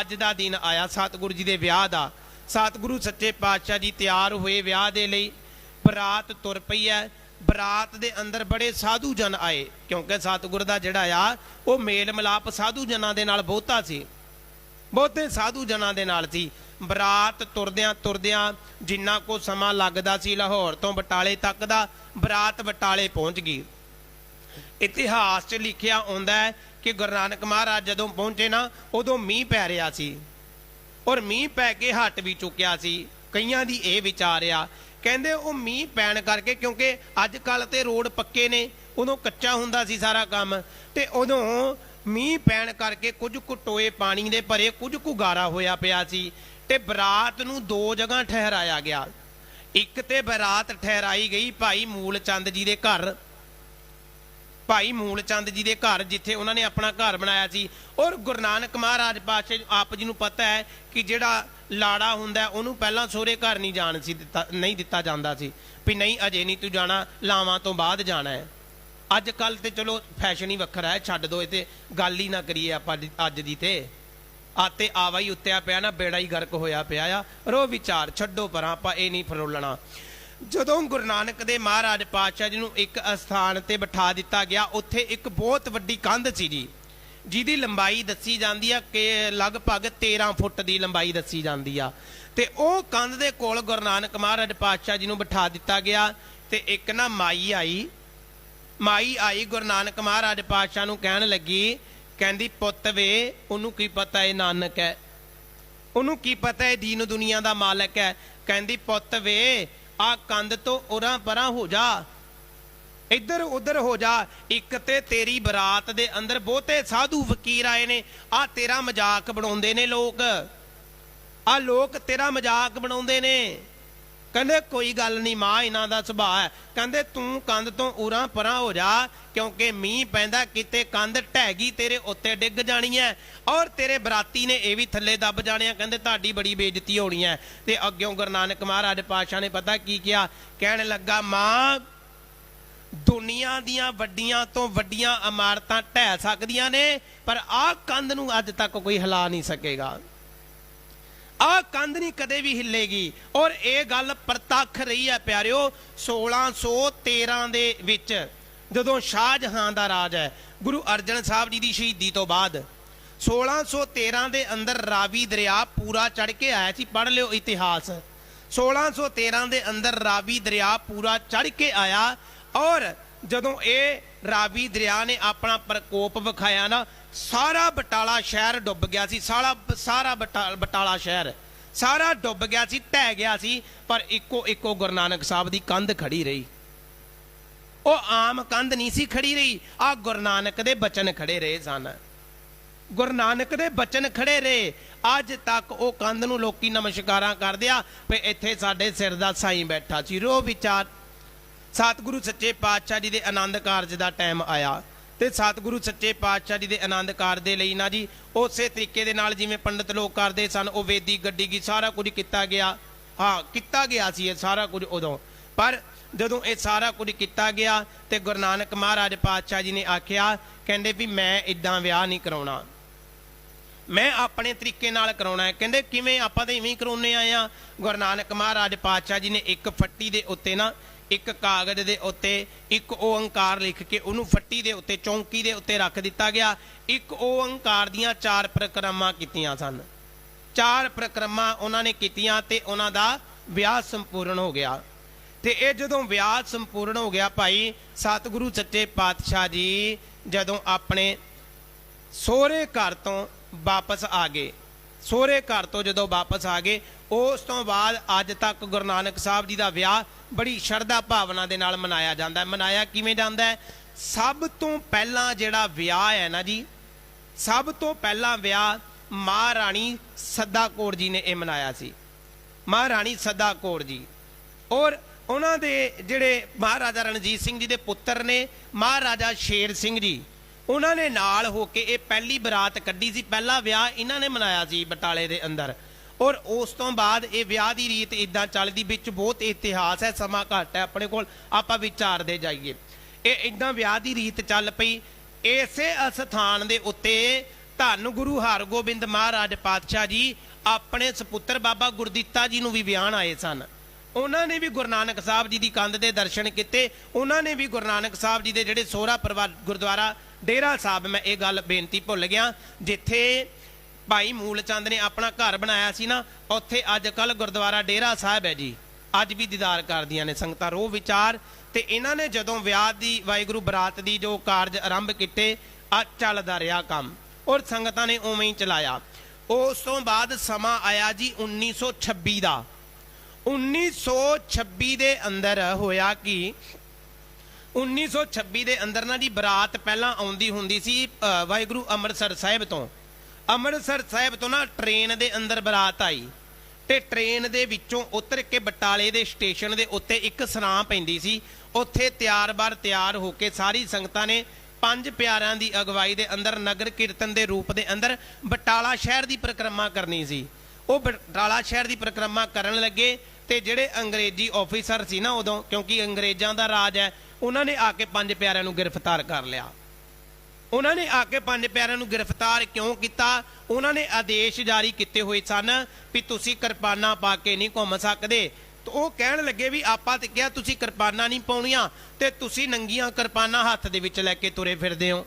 ਅੱਜ ਦਾ ਦਿਨ ਆਇਆ, ਸਤਿਗੁਰੂ ਜੀ ਦੇ ਵਿਆਹ ਦਾ। ਸਤਿਗੁਰੂ ਸੱਚੇ ਪਾਤਸ਼ਾਹ ਜੀ ਤਿਆਰ ਹੋਏ ਵਿਆਹ ਦੇ ਲਈ, ਬਰਾਤ ਤੁਰ ਪਈ ਹੈ। ਬਰਾਤ ਦੇ ਅੰਦਰ ਬੜੇ ਸਾਧੂ ਜਨ ਆਏ, ਕਿਉਂਕਿ ਸਤਿਗੁਰ ਦਾ ਜਿਹੜਾ ਆ, ਉਹ ਮੇਲ ਮਿਲਾਪ ਸਾਧੂ ਜਨਾਂ ਦੇ ਨਾਲ ਬਹੁਤਾ ਸੀ। ਬਹੁਤੇ ਸਾਧੂ ਜਨਾਂ ਦੇ ਨਾਲ ਸੀ। ਬਰਾਤ ਤੁਰਦਿਆਂ ਤੁਰਦਿਆਂ ਜਿੰਨਾ ਕੋ ਸਮਾਂ ਲੱਗਦਾ ਸੀ ਲਾਹੌਰ ਤੋਂ ਬਟਾਲੇ ਤੱਕ ਦਾ, ਬਰਾਤ ਬਟਾਲੇ ਪਹੁੰਚ ਗਈ। ਇਤਿਹਾਸ 'ਚ ਲਿਖਿਆ ਆਉਂਦਾ ਹੈ ਕਿ ਗੁਰੂ ਨਾਨਕ ਮਹਾਰਾਜ ਜਦੋਂ ਪਹੁੰਚੇ ਨਾ, ਉਦੋਂ ਮੀਂਹ ਪੈ ਰਿਹਾ ਸੀ ਔਰ ਮੀਂਹ ਪੈ ਕੇ ਹਟ ਵੀ ਚੁੱਕਿਆ ਸੀ। ਕਈਆਂ ਦੀ ਇਹ ਵਿਚਾਰ ਆ, ਕਹਿੰਦੇ ਉਹ ਮੀਂਹ ਪੈਣ ਕਰਕੇ ਕਿਉਂਕਿ ਅੱਜ ਕੱਲ ਤੇ ਰੋਡ ਪੱਕੇ ਨੇ, ਉਦੋਂ ਕੱਚਾ ਹੁੰਦਾ ਸੀ ਸਾਰਾ ਕੰਮ ਤੇ ਉਦੋਂ ਮੀਂਹ ਪੈਣ ਕਰਕੇ ਕੁਝ ਕੁ ਟੋਏ ਪਾਣੀ ਦੇ ਭਰੇ, ਕੁਝ ਕੁ ਗਾਰਾ ਹੋਇਆ ਪਿਆ ਸੀ। ਤੇ ਬਰਾਤ ਨੂੰ ਦੋ ਜਗ੍ਹਾ ਠਹਿਰਾਇਆ ਗਿਆ। ਇੱਕ ਤੇ ਬਰਾਤ ਠਹਿਰਾਈ ਗਈ ਭਾਈ ਮੂਲ ਚੰਦ ਜੀ ਦੇ ਘਰ। ਭਾਈ ਮੂਲ ਚੰਦ ਜੀ ਦੇ ਘਰ ਜਿੱਥੇ ਉਹਨਾਂ ਨੇ ਆਪਣਾ ਘਰ ਬਣਾਇਆ ਸੀ। ਔਰ ਗੁਰੂ ਨਾਨਕ ਮਹਾਰਾਜ ਪਾਤਸ਼ਾਹ ਆਪ ਜੀ ਨੂੰ ਪਤਾ ਹੈ ਕਿ ਜਿਹੜਾ ਲਾੜਾ ਹੁੰਦਾ ਉਹਨੂੰ ਪਹਿਲਾਂ ਸਹੁਰੇ ਘਰ ਨਹੀਂ ਜਾਣ ਸੀ ਦਿੱਤਾ, ਨਹੀਂ ਦਿੱਤਾ ਜਾਂਦਾ ਸੀ। ਵੀ ਨਹੀਂ, ਅਜੇ ਨਹੀਂ ਤੂੰ ਜਾਣਾ, ਲਾਵਾਂ ਤੋਂ ਬਾਅਦ ਜਾਣਾ ਹੈ। ਅੱਜ ਕੱਲ ਤੇ ਚਲੋ ਫੈਸ਼ਨ ਹੀ ਵੱਖਰਾ ਹੈ, ਛੱਡ ਦੋ ਇਹ ਤੇ ਗੱਲ ਹੀ ਨਾ ਕਰੀਏ ਆਪਾਂ ਅੱਜ ਦੀ ਤੇ। ਆਤੇ ਆਵਾ ਹੀ ਉੱਤਿਆ ਪਿਆ ਨਾ, ਬੇੜਾ ਹੀ ਗਰਕ ਹੋਇਆ ਪਿਆ ਆ। ਰੋ ਵਿਚਾਰ ਛੱਡੋ ਪਰਾਂ, ਆਪਾਂ ਇਹ ਨਹੀਂ ਫਰੋਲਣਾ। ਜਦੋਂ ਗੁਰੂ ਨਾਨਕ ਦੇ ਮਹਾਰਾਜ ਪਾਤਸ਼ਾਹ ਜੀ ਨੂੰ ਇੱਕ ਅਸਥਾਨ ਤੇ ਬਿਠਾ ਦਿੱਤਾ ਗਿਆ, ਉੱਥੇ ਇੱਕ ਬਹੁਤ ਵੱਡੀ ਕੰਧ ਸੀ ਜੀ। ਜਿਹਦੀ ਲੰਬਾਈ ਦੱਸੀ ਜਾਂਦੀ ਆ ਕਿ ਲਗਭਗ 13 ਫੁੱਟ ਦੀ ਲੰਬਾਈ ਦੱਸੀ ਜਾਂਦੀ ਆ। ਤੇ ਉਹ ਕੰਧ ਦੇ ਕੋਲ ਗੁਰੂ ਨਾਨਕ ਮਹਾਰਾਜ ਪਾਤਸ਼ਾਹ ਜੀ ਨੂੰ ਬਿਠਾ ਦਿੱਤਾ ਗਿਆ ਤੇ ਇੱਕ ਨਾ ਮਾਈ ਆਈ। ਮਾਈ ਆਈ ਗੁਰੂ ਨਾਨਕ ਮਹਾਰਾਜ ਪਾਤਸ਼ਾਹ ਨੂੰ ਕਹਿਣ ਲੱਗੀ ਕਹਿੰਦੀ, ਪੁੱਤ ਵੇ, ਉਹਨੂੰ ਕੀ ਪਤਾ ਇਹ ਨਾਨਕ ਹੈ? ਉਹਨੂੰ ਕੀ ਪਤਾ ਇਹ ਦੀਨ ਦੁਨੀਆ ਦਾ ਮਾਲਕ ਹੈ? ਕਹਿੰਦੀ, ਪੁੱਤ ਵੇ ਆ ਕੰਧ ਤੋਂ ਉਰਾਂ ਪਰਾਂ ਹੋ ਜਾ। ਇੱਧਰ ਉੱਧਰ ਹੋ ਜਾ। ਇੱਕ ਤੇ ਤੇਰੀ ਬਰਾਤ ਦੇ ਅੰਦਰ ਬਹੁਤੇ ਸਾਧੂ ਫਕੀਰ ਆਏ ਨੇ। ਆ ਤੇਰਾ ਮਜ਼ਾਕ ਬਣਾਉਂਦੇ ਨੇ ਲੋਕ। ਆ ਲੋਕ ਤੇਰਾ ਮਜ਼ਾਕ ਬਣਾਉਂਦੇ ਨੇ। ਕਹਿੰਦੇ ਕੋਈ ਗੱਲ ਨਹੀਂ ਮਾਂ, ਇਹਨਾਂ ਦਾ ਸੁਭਾਅ ਹੈ। ਕਹਿੰਦੇ ਤੂੰ ਕੰਧ ਤੋਂ ਉਰਾਂ ਪਰਾਂ ਹੋ ਜਾ, ਕਿਉਂਕਿ ਮੀਂਹ ਪੈਂਦਾ, ਕਿਤੇ ਕੰਧ ਢਹਿ ਗਈ, ਤੇਰੇ ਉੱਤੇ ਡਿੱਗ ਜਾਣੀ ਹੈ। ਔਰ ਤੇਰੇ ਬਰਾਤੀ ਨੇ ਇਹ ਵੀ ਥੱਲੇ ਦੱਬ ਜਾਣੇ ਆ ਕਹਿੰਦੇ ਤੁਹਾਡੀ ਬੜੀ ਬੇਇੱਜ਼ਤੀ ਹੋਣੀ ਹੈ। ਤੇ ਅੱਗਿਓਂ ਗੁਰੂ ਨਾਨਕ ਮਹਾਰਾਜ ਪਾਤਸ਼ਾਹ ਨੇ ਪਤਾ ਕੀ ਕਿਹਾ? ਕਹਿਣ ਲੱਗਾ, ਮਾਂ, ਦੁਨੀਆ ਦੀਆਂ ਵੱਡੀਆਂ ਤੋਂ ਵੱਡੀਆਂ ਇਮਾਰਤਾਂ ਢਹਿ ਸਕਦੀਆਂ ਨੇ, ਪਰ ਆਹ ਕੰਧ ਨੂੰ ਅੱਜ ਤੱਕ ਕੋਈ ਹਿਲਾ ਨਹੀਂ ਸਕੇਗਾ। ਆਹ ਕੰਧ ਨਹੀਂ ਕਦੇ ਵੀ ਹਿੱਲੇਗੀ। ਔਰ ਇਹ ਗੱਲ ਪ੍ਰਤੱਖ ਰਹੀ ਹੈ ਪਿਆਰਿਓ 1613 ਦੇ ਵਿੱਚ, ਜਦੋਂ ਸ਼ਾਹਜਹਾਨ ਦਾ ਰਾਜ ਹੈ, ਗੁਰੂ ਅਰਜਨ ਸਾਹਿਬ ਜੀ ਦੀ ਸ਼ਹੀਦੀ ਤੋਂ ਬਾਅਦ 1613 ਦੇ ਅੰਦਰ ਰਾਵੀ ਦਰਿਆ ਪੂਰਾ ਚੜ ਕੇ ਆਇਆ ਸੀ, ਪੜ੍ਹ ਲਿਓ ਇਤਿਹਾਸ। 1613 ਦੇ ਅੰਦਰ ਰਾਵੀ ਦਰਿਆ ਪੂਰਾ ਚੜ ਕੇ ਆਇਆ, ਔਰ ਜਦੋਂ ਇਹ ਰਾਵੀ ਦਰਿਆ ਨੇ ਆਪਣਾ ਪ੍ਰਕੋਪ ਵਿਖਾਇਆ ਨਾ, ਸਾਰਾ ਬਟਾਲਾ ਸ਼ਹਿਰ ਡੁੱਬ ਗਿਆ ਸੀ, ਸਾਰਾ ਸਾਰਾ ਬਟਾਲਾ ਸ਼ਹਿਰ, ਸਾਰਾ ਡੁੱਬ ਗਿਆ ਸੀ, ਢਹਿ ਗਿਆ ਸੀ, ਪਰ ਇੱਕੋ ਇੱਕੋ ਗੁਰੂ ਨਾਨਕ ਸਾਹਿਬ ਦੀ ਕੰਧ ਖੜੀ ਰਹੀ। ਉਹ ਆਮ ਕੰਧ ਨਹੀਂ ਸੀ ਖੜੀ ਰਹੀ ਆ ਗੁਰੂ ਨਾਨਕ ਦੇ ਬਚਨ ਖੜੇ ਰਹੇ ਸਨ। ਗੁਰੂ ਨਾਨਕ ਦੇ ਬਚਨ ਖੜੇ ਰਹੇ, ਅੱਜ ਤੱਕ ਉਹ ਕੰਧ ਨੂੰ ਲੋਕੀ ਨਮਸਕਾਰਾਂ ਕਰਦੇ ਆ, ਵੀ ਇੱਥੇ ਸਾਡੇ ਸਿਰ ਦਾ ਸਾਈਂ ਬੈਠਾ ਸੀ ਰੋ ਵਿਚਾਰ ਸਤਿਗੁਰੂ ਸੱਚੇ ਪਾਤਸ਼ਾਹ ਜੀ ਦੇ ਆਨੰਦ ਕਾਰਜ ਦਾ ਟਾਈਮ ਆਇਆ ਤੇ ਸਤਿਗੁਰੂ ਸੱਚੇ ਪਾਤਸ਼ਾਹ ਜੀ ਦੇ ਆਨੰਦ ਕਾਰਜ ਦੇ ਲਈ ਨਾ ਜੀ, ਉਸੇ ਤਰੀਕੇ ਦੇ ਨਾਲ ਜਿਵੇਂ ਪੰਡਤ ਲੋਕ ਕਰਦੇ ਸਨ, ਉਹ ਵੇਦੀ, ਗੱਡੀ ਕੀ ਸਾਰਾ ਕੁਝ ਕੀਤਾ ਗਿਆ। ਹਾਂ, ਕੀਤਾ ਗਿਆ ਸੀ ਇਹ ਸਾਰਾ ਕੁਝ ਉਦੋਂ। ਪਰ ਜਦੋਂ ਇਹ ਸਾਰਾ ਕੁਝ ਕੀਤਾ ਗਿਆ ਤੇ ਗੁਰੂ ਨਾਨਕ ਮਹਾਰਾਜ ਪਾਤਸ਼ਾਹ ਜੀ ਨੇ ਆਖਿਆ, ਕਹਿੰਦੇ ਵੀ ਮੈਂ ਇਦਾਂ ਵਿਆਹ ਨਹੀਂ ਕਰਾਉਣਾ। ਮੈਂ ਆਪਣੇ ਤਰੀਕੇ ਨਾਲ ਕਰਾਉਣਾ ਹੈ। ਕਹਿੰਦੇ ਕਿਵੇਂ ਆਪਾਂ ਤਾਂ ਇਵੇਂ ਹੀ ਕਰਾਉਨੇ ਆਏ ਆ ਗੁਰੂ ਨਾਨਕ ਮਹਾਰਾਜ ਪਾਤਸ਼ਾਹ ਜੀ ਨੇ ਇੱਕ ਫੱਟੀ ਦੇ ਉੱਤੇ ਨਾ ਇੱਕ ਕਾਗਜ਼ ਦੇ ਉੱਤੇ, ਇੱਕ ਓੰਕਾਰ ਲਿਖ ਕੇ ਉਹਨੂੰ ਫੱਟੀ ਦੇ ਉੱਤੇ, ਚੌਂਕੀ ਦੇ ਉੱਤੇ ਰੱਖ ਦਿੱਤਾ ਗਿਆ। ਇੱਕ ਓੰਕਾਰ ਦੀਆਂ ਚਾਰ ਪ੍ਰਕਰਮਾਂ ਕੀਤੀਆਂ ਸਨ। ਚਾਰ ਪ੍ਰਕਰਮਾਂ ਉਹਨਾਂ ਨੇ ਕੀਤੀਆਂ ਤੇ ਉਹਨਾਂ ਦਾ ਵਿਆਹ ਸੰਪੂਰਨ ਹੋ ਗਿਆ। ਤੇ ਇਹ ਜਦੋਂ ਵਿਆਹ ਸੰਪੂਰਨ ਹੋ ਗਿਆ ਭਾਈ, ਸਤਿਗੁਰੂ ਸੱਚੇ ਪਾਤਸ਼ਾਹ ਜੀ ਜਦੋਂ ਆਪਣੇ ਸੋਹਰੇ ਘਰ ਤੋਂ ਵਾਪਸ ਆ ਗਏ। ਸੋਹਰੇ ਘਰ ਤੋਂ ਜਦੋਂ ਵਾਪਸ ਆ ਗਏ ਉਸ ਤੋਂ ਬਾਅਦ ਅੱਜ ਤੱਕ ਗੁਰੂ ਨਾਨਕ ਸਾਹਿਬ ਜੀ ਦਾ ਵਿਆਹ ਬੜੀ ਸ਼ਰਧਾ ਭਾਵਨਾ ਦੇ ਨਾਲ ਮਨਾਇਆ ਜਾਂਦਾ ਹੈ। ਮਨਾਇਆ ਕਿਵੇਂ ਜਾਂਦਾ ਹੈ? ਸਭ ਤੋਂ ਪਹਿਲਾਂ ਜਿਹੜਾ ਵਿਆਹ ਹੈ ਨਾ ਜੀ, ਸਭ ਤੋਂ ਪਹਿਲਾਂ ਵਿਆਹ ਮਹਾਰਾਣੀ ਸੱਦਾ ਕੌਰ ਜੀ ਨੇ ਇਹ ਮਨਾਇਆ ਸੀ। ਮਹਾਰਾਣੀ ਸੱਦਾ ਕੌਰ ਜੀ। ਔਰ ਉਹਨਾਂ ਦੇ ਜਿਹੜੇ ਮਹਾਰਾਜਾ ਰਣਜੀਤ ਸਿੰਘ ਜੀ ਦੇ ਪੁੱਤਰ ਨੇ, ਮਹਾਰਾਜਾ ਸ਼ੇਰ ਸਿੰਘ ਜੀ, ਉਹਨਾਂ ਨੇ ਨਾਲ ਹੋ ਕੇ ਇਹ ਪਹਿਲੀ ਬਰਾਤ ਕੱਢੀ ਸੀ। ਪਹਿਲਾ ਵਿਆਹ ਇਹਨਾਂ ਨੇ ਮਨਾਇਆ ਸੀ ਬਟਾਲੇ ਦੇ ਅੰਦਰ। ਔਰ ਉਸ ਤੋਂ ਬਾਅਦ ਇਹ ਵਿਆਹ ਦੀ ਰੀਤ ਇਦਾਂ ਚੱਲਦੀ, ਵਿੱਚ ਬਹੁਤ ਇਤਿਹਾਸ ਹੈ, ਸਮਾਂ ਘੱਟ ਹੈ, ਆਪਣੇ ਕੋਲ ਆਪਾਂ ਵਿਚਾਰਦੇ ਜਾਈਏ। ਇਹ ਇਦਾਂ ਵਿਆਹ ਦੀ ਰੀਤ ਚੱਲ ਪਈ। ਇਸੇ ਅਸਥਾਨ ਦੇ ਉੱਤੇ ਧੰਨ ਗੁਰੂ ਹਰਗੋਬਿੰਦ ਮਹਾਰਾਜ ਪਾਤਸ਼ਾਹ ਜੀ ਆਪਣੇ ਸੁਪੁੱਤਰ ਬਾਬਾ ਗੁਰਦਿੱਤਾ ਜੀ ਨੂੰ ਵੀ ਵਿਆਹਣ ਆਏ ਸਨ। ਉਹਨਾਂ ਨੇ ਵੀ ਗੁਰੂ ਨਾਨਕ ਸਾਹਿਬ ਜੀ ਦੀ ਕੰਧ ਦੇ ਦਰਸ਼ਨ ਕੀਤੇ। ਉਹਨਾਂ ਨੇ ਵੀ ਗੁਰੂ ਨਾਨਕ ਸਾਹਿਬ ਜੀ ਦੇ ਜਿਹੜੇ ਸੋਹਰਾ ਪਰਿਵਾਰ ਗੁਰਦੁਆਰਾ ਡੇਰਾ ਸਾਹਿਬ, ਮੈਂ ਇਹ ਗੱਲ ਬੇਨਤੀ ਭੁੱਲ ਗਿਆ, ਜਿੱਥੇ ਭਾਈ ਮੂਲ ਚੰਦ ਨੇ ਆਪਣਾ ਘਰ ਬਣਾਇਆ ਸੀ ਨਾ ਉੱਥੇ ਅੱਜ ਕੱਲ ਗੁਰਦੁਆਰਾ ਡੇਰਾ ਸਾਹਿਬ ਹੈ ਜੀ। ਅੱਜ ਵੀ ਦੀਦਾਰ ਕਰਦੀਆਂ ਨੇ ਸੰਗਤਾਂ ਰੋ ਵਿਚਾਰ। ਤੇ ਇਹਨਾਂ ਨੇ ਜਦੋਂ ਵਿਆਹ ਦੀ ਵਾਹਿਗੁਰੂ ਬਰਾਤ ਦੀ ਜੋ ਕਾਰਜ ਆਰੰਭ ਕੀਤੇ ਆ ਚੱਲਦਾ ਰਿਹਾ ਕੰਮ। ਔਰ ਸੰਗਤਾਂ ਨੇ ਉਵੇਂ ਹੀ ਚਲਾਇਆ। ਉਸ ਤੋਂ ਬਾਅਦ ਸਮਾਂ ਆਇਆ ਜੀ 1926 ਦਾ। 1926 ਦੇ ਅੰਦਰ ਹੋਇਆ ਕਿ 1926 ਦੇ ਅੰਦਰ ਨਾ ਜੀ ਬਰਾਤ ਪਹਿਲਾਂ ਆਉਂਦੀ ਹੁੰਦੀ ਸੀ ਅ, ਵਾਹਿਗੁਰੂ ਅੰਮ੍ਰਿਤਸਰ ਸਾਹਿਬ ਤੋਂ। ਅੰਮ੍ਰਿਤਸਰ ਸਾਹਿਬ ਤੋਂ ਨਾ ਟ੍ਰੇਨ ਦੇ ਅੰਦਰ ਬਰਾਤ ਆਈ ਤੇ ਟ੍ਰੇਨ ਦੇ ਵਿੱਚੋਂ ਉਤਰ ਕੇ ਬਟਾਲੇ ਦੇ ਸਟੇਸ਼ਨ ਦੇ ਉੱਤੇ ਇੱਕ ਸਰਾਂ ਪੈਂਦੀ ਸੀ। ਉੱਥੇ ਤਿਆਰ-ਬਰ ਤਿਆਰ ਹੋ ਕੇ ਸਾਰੀ ਸੰਗਤਾਂ ਨੇ ਪੰਜ ਪਿਆਰਿਆਂ ਦੀ ਅਗਵਾਈ ਦੇ ਅੰਦਰ ਨਗਰ ਕੀਰਤਨ ਦੇ ਰੂਪ ਦੇ ਅੰਦਰ ਬਟਾਲਾ ਸ਼ਹਿਰ ਦੀ ਪਰਿਕਰਮਾ ਕਰਨੀ ਸੀ। ਉਹ ਬਟਾਲਾ ਸ਼ਹਿਰ ਦੀ ਪਰਿਕਰਮਾ ਕਰਨ ਲੱਗੇ ਤੇ ਜਿਹੜੇ ਅੰਗਰੇਜ਼ੀ ਆਫੀਸਰ ਸੀ ਨਾ ਉਦੋਂ, ਕਿਉਂਕਿ ਅੰਗਰੇਜ਼ਾਂ ਦਾ ਰਾਜ ਹੈ, ਉਹਨਾਂ ਨੇ ਆ ਕੇ ਪੰਜ ਪਿਆਰਿਆਂ ਨੂੰ ਗ੍ਰਿਫਤਾਰ ਕਰ ਲਿਆ। ਉਹਨਾਂ ਨੇ ਆ ਕੇ ਪੰਜ ਪਿਆਰਿਆਂ ਨੂੰ ਗ੍ਰਿਫਤਾਰ ਕਿਉਂ ਕੀਤਾ? ਉਹਨਾਂ ਨੇ ਆਦੇਸ਼ ਜਾਰੀ ਕੀਤੇ ਹੋਏ ਸਨ ਵੀ ਤੁਸੀਂ ਕਿਰਪਾਨਾਂ ਪਾ ਕੇ ਨਹੀਂ ਘੁੰਮ ਸਕਦੇ। ਤੇ ਉਹ ਕਹਿਣ ਲੱਗੇ ਵੀ ਆਪਾਂ ਤੇ ਕਿਹਾ ਤੁਸੀਂ ਕਿਰਪਾਨਾਂ ਨਹੀਂ ਪਾਉਣੀਆਂ ਤੇ ਤੁਸੀਂ ਨੰਗੀਆਂ ਕਿਰਪਾਨਾਂ ਹੱਥ ਦੇ ਵਿੱਚ ਲੈ ਕੇ ਤੁਰੇ ਫਿਰਦੇ ਹੋ।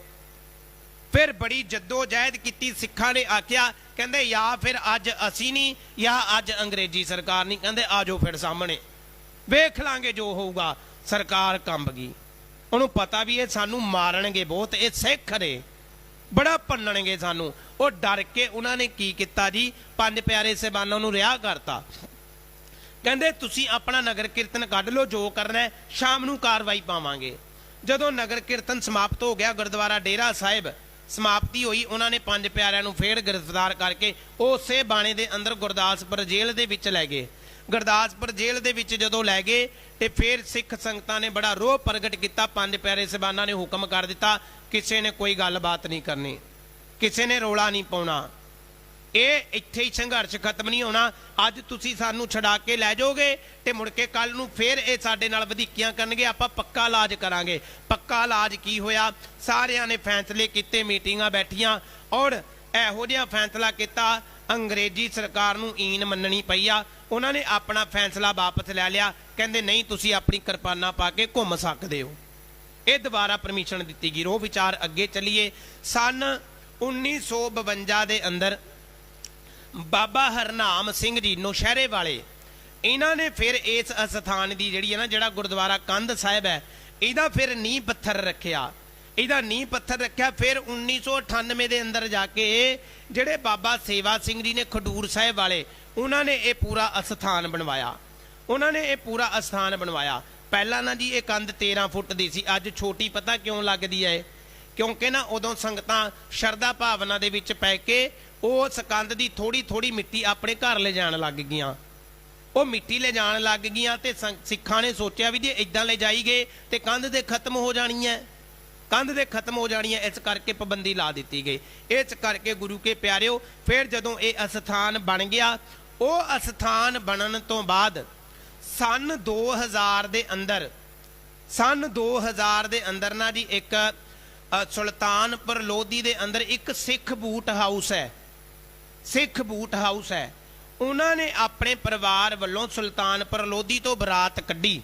ਫਿਰ ਬੜੀ ਜੱਦੋ ਜਹਿਦ ਕੀਤੀ, ਸਿੱਖਾਂ ਨੇ ਆਖਿਆ, ਕਹਿੰਦੇ ਜਾਂ ਫਿਰ ਅੱਜ ਅਸੀਂ ਨਹੀਂ ਜਾਂ ਅੱਜ ਅੰਗਰੇਜ਼ੀ ਸਰਕਾਰ ਨਹੀਂ। ਕਹਿੰਦੇ ਆਜੋ ਫਿਰ ਸਾਹਮਣੇ। ਵੇਖ ਲਾਂਗੇ ਜੋ ਹੋਊਗਾ। ਸਰਕਾਰ ਕੰਬ ਗਈ। ਉਹਨੂੰ ਪਤਾ ਵੀ ਇਹ ਸਾਨੂੰ ਮਾਰਨਗੇ ਬਹੁਤ, ਇਹ ਸਿੱਖ ਨੇ। ਬੜਾ ਭੰਨਣਗੇ ਸਾਨੂੰ। ਉਹ ਡਰ ਕੇ ਉਹਨਾਂ ਨੇ ਕੀ ਕੀਤਾ ਜੀ? ਪੰਜ ਪਿਆਰੇ ਸਹਿਬਾਨਾਂ ਨੂੰ ਰਿਹਾ ਕਰਤਾ। ਕਹਿੰਦੇ, ਤੁਸੀਂ ਆਪਣਾ ਨਗਰ ਕੀਰਤਨ ਕੱਢ ਲਓ, ਜੋ ਕਰਨਾ ਸ਼ਾਮ ਨੂੰ ਕਾਰਵਾਈ ਪਾਵਾਂਗੇ। ਜਦੋਂ ਨਗਰ ਕੀਰਤਨ ਸਮਾਪਤ ਹੋ ਗਿਆ, ਗੁਰਦੁਆਰਾ ਡੇਰਾ ਸਾਹਿਬ ਸਮਾਪਤੀ ਹੋਈ, ਉਹਨਾਂ ਨੇ ਪੰਜ ਪਿਆਰਿਆਂ ਨੂੰ ਫੇਰ ਗ੍ਰਿਫਤਾਰ ਕਰਕੇ ਉਸੇ ਬਾਣੇ ਦੇ ਅੰਦਰ ਗੁਰਦਾਸਪੁਰ ਜੇਲ੍ਹ ਦੇ ਵਿੱਚ ਲੈ ਗਏ। ਗੁਰਦਾਸਪੁਰ ਜੇਲ੍ਹ ਦੇ ਵਿੱਚ ਜਦੋਂ ਲੈ ਗਏ ਤੇ ਫਿਰ ਸਿੱਖ ਸੰਗਤਾਂ ਨੇ ਬੜਾ ਰੋਹ ਪ੍ਰਗਟ ਕੀਤਾ, ਪੰਜ ਪਿਆਰੇ ਸਬਾਨਾਂ ਨੇ ਹੁਕਮ ਕਰ ਦਿੱਤਾ, ਕਿਸੇ ਨੇ ਕੋਈ ਗੱਲਬਾਤ ਨਹੀਂ ਕਰਨੀ, ਕਿਸੇ ਨੇ ਰੋਲਾ ਨਹੀਂ ਪਾਉਣਾ। ਇਹ ਇੱਥੇ ਹੀ ਸੰਘਰਸ਼ ਖਤਮ ਨਹੀਂ ਹੋਣਾ। ਅੱਜ ਤੁਸੀਂ ਸਾਨੂੰ ਛਡਾ ਕੇ ਲੈ ਜਾਓਗੇ ਤੇ ਮੁੜ ਕੇ ਕੱਲ ਨੂੰ ਫੇਰ ਇਹ ਸਾਡੇ ਨਾਲ ਵਧੀਕੀਆਂ ਕਰਨਗੇ, ਆਪਾਂ ਪੱਕਾ ਇਲਾਜ ਕਰਾਂਗੇ। ਪੱਕਾ ਇਲਾਜ ਕੀ ਹੋਇਆ? ਸਾਰਿਆਂ ਨੇ ਫੈਸਲੇ ਕੀਤੇ, ਮੀਟਿੰਗਾਂ ਬੈਠੀਆਂ ਔਰ ਇਹੋ ਜਿਹਾ ਫੈਸਲਾ ਕੀਤਾ ਅੰਗਰੇਜ਼ੀ ਸਰਕਾਰ ਨੂੰ ਈਨ ਮੰਨਣੀ ਪਈ ਆ। ਉਹਨਾਂ ਨੇ ਆਪਣਾ ਫੈਸਲਾ ਵਾਪਸ ਲੈ ਲਿਆ। ਕਹਿੰਦੇ, ਨਹੀਂ, ਤੁਸੀਂ ਆਪਣੀ ਕਿਰਪਾਨਾਂ ਪਾ ਕੇ ਘੁੰਮ ਸਕਦੇ ਹੋ। ਇਹ ਦੁਬਾਰਾ ਪਰਮਿਸ਼ਨ ਦਿੱਤੀ ਗਈ। ਰੋ ਵਿਚਾਰ ਅੱਗੇ ਚੱਲੀਏ। ਸਨ 1952 ਦੇ ਅੰਦਰ ਬਾਬਾ ਹਰਨਾਮ ਸਿੰਘ ਜੀ ਨੌਸ਼ਹਿਰੇ ਵਾਲੇ, ਇਹਨਾਂ ਨੇ ਫਿਰ ਇਸ ਅਸਥਾਨ ਦੀ ਜਿਹੜੀ ਹੈ ਨਾ, ਜਿਹੜਾ ਗੁਰਦੁਆਰਾ ਕੰਧ ਸਾਹਿਬ ਹੈ, ਇਹਦਾ ਫਿਰ ਨੀਂਹ ਪੱਥਰ ਰੱਖਿਆ। ਇਹਦਾ ਨੀਂਹ ਪੱਥਰ ਰੱਖਿਆ, ਫਿਰ 1998 ਦੇ ਅੰਦਰ ਜਾ ਕੇ ਜਿਹੜੇ ਬਾਬਾ ਸੇਵਾ ਸਿੰਘ ਜੀ ਨੇ ਖਡੂਰ ਸਾਹਿਬ ਵਾਲੇ, ਉਹਨਾਂ ਨੇ ਇਹ ਪੂਰਾ ਅਸਥਾਨ ਬਣਵਾਇਆ। ਉਹਨਾਂ ਨੇ ਇਹ ਪੂਰਾ ਅਸਥਾਨ ਬਣਵਾਇਆ। ਪਹਿਲਾਂ ਨਾ ਜੀ, ਇਹ ਕੰਧ 13 ਫੁੱਟ ਦੀ ਸੀ। ਅੱਜ ਛੋਟੀ ਪਤਾ ਕਿਉਂ ਲੱਗਦੀ ਹੈ ਕਿਉਂਕਿ ਨਾ ਉਦੋਂ ਸੰਗਤਾਂ ਸ਼ਰਧਾ ਭਾਵਨਾ ਦੇ ਵਿੱਚ ਪੈ ਕੇ ਉਸ ਕੰਧ ਦੀ ਥੋੜੀ ਥੋੜੀ ਮਿੱਟੀ ਆਪਣੇ ਘਰ ਲੈ ਜਾਣ ਲੱਗ ਗਈਆਂ। ਉਹ ਮਿੱਟੀ ਲੈ ਜਾਣ ਲੱਗ ਗਈਆਂ ਤੇ ਸੰ- ਸਿੱਖਾਂ ਨੇ ਸੋਚਿਆ ਵੀ ਜੇ ਇਦਾਂ ਲੈ ਜਾਈਗੇ ਤੇ ਕੰਧ ਦੇ ਖਤਮ ਹੋ ਜਾਣੀ ਹੈ ਕੰਧ ਦੇ ਖਤਮ ਹੋ ਜਾਣੀ ਹੈ ਇਸ ਕਰਕੇ ਪਾਬੰਦੀ ਲਾ ਦਿੱਤੀ ਗਈ। ਇਸ ਕਰਕੇ ਗੁਰੂ ਕੇ ਪਿਆਰਿਓ, ਫਿਰ ਜਦੋਂ ਇਹ ਅਸਥਾਨ ਬਣ ਗਿਆ, ਉਹ ਅਸਥਾਨ ਬਣਨ ਤੋਂ ਬਾਅਦ ਸਨ 2000 ਦੇ ਅੰਦਰ, ਸਨ 2000 ਦੇ ਅੰਦਰ ਨਾ ਜੀ, ਇੱਕ ਸੁਲਤਾਨਪੁਰ ਲੋਧੀ ਦੇ ਅੰਦਰ ਇੱਕ ਸਿੱਖ ਬੂਟ ਹਾਊਸ ਹੈ। ਸਿੱਖ ਬੂਟ ਹਾਊਸ ਹੈ। ਉਹਨਾਂ ਨੇ ਆਪਣੇ ਪਰਿਵਾਰ ਵੱਲੋਂ ਸੁਲਤਾਨਪੁਰ ਲੋਧੀ ਤੋਂ ਬਰਾਤ ਕੱਢੀ।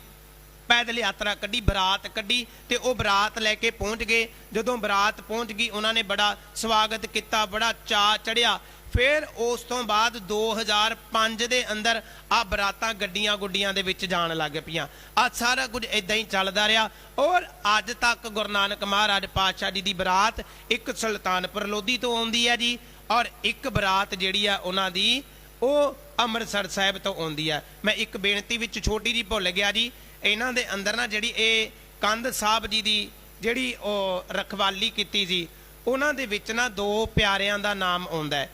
ਪੈਦਲ ਯਾਤਰਾ ਕੱਢੀ, ਬਰਾਤ ਕੱਢੀ ਤੇ ਉਹ ਬਰਾਤ ਲੈ ਕੇ ਪਹੁੰਚ ਗਏ। ਜਦੋਂ ਬਰਾਤ ਪਹੁੰਚ ਗਈ, ਉਹਨਾਂ ਨੇ ਬੜਾ ਸਵਾਗਤ ਕੀਤਾ, ਬੜਾ ਚਾ ਚੜਿਆ ਫਿਰ ਉਸ ਤੋਂ ਬਾਅਦ 2005 ਦੇ ਅੰਦਰ ਆ ਬਰਾਤਾਂ ਗੱਡੀਆਂ ਗੁੱਡੀਆਂ ਦੇ ਵਿੱਚ ਜਾਣ ਲੱਗ ਪਈਆਂ। ਆ ਸਾਰਾ ਕੁਝ ਇਦਾਂ ਹੀ ਚੱਲਦਾ ਰਿਹਾ। ਔਰ ਅੱਜ ਤੱਕ ਗੁਰੂ ਨਾਨਕ ਮਹਾਰਾਜ ਪਾਤਸ਼ਾਹ ਜੀ ਦੀ ਬਰਾਤ ਇੱਕ ਸੁਲਤਾਨਪੁਰ ਲੋਧੀ ਤੋਂ ਆਉਂਦੀ ਹੈ ਜੀ। ਔਰ ਇੱਕ ਬਰਾਤ ਜਿਹੜੀ ਆ ਉਹਨਾਂ ਦੀ, ਉਹ ਅੰਮ੍ਰਿਤਸਰ ਸਾਹਿਬ ਤੋਂ ਆਉਂਦੀ ਹੈ। ਮੈਂ ਇੱਕ ਬੇਨਤੀ ਵਿੱਚ ਛੋਟੀ ਜੀ ਭੁੱਲ ਗਿਆ ਜੀ। ਇਹਨਾਂ ਦੇ ਅੰਦਰ ਨਾ ਜਿਹੜੀ ਇਹ ਕੰਧ ਸਾਹਿਬ ਜੀ ਦੀ ਜਿਹੜੀ ਉਹ ਰਖਵਾਲੀ ਕੀਤੀ ਸੀ, ਉਹਨਾਂ ਦੇ ਵਿੱਚ ਨਾ ਦੋ ਪਿਆਰਿਆਂ ਦਾ ਨਾਮ ਆਉਂਦਾ ਹੈ।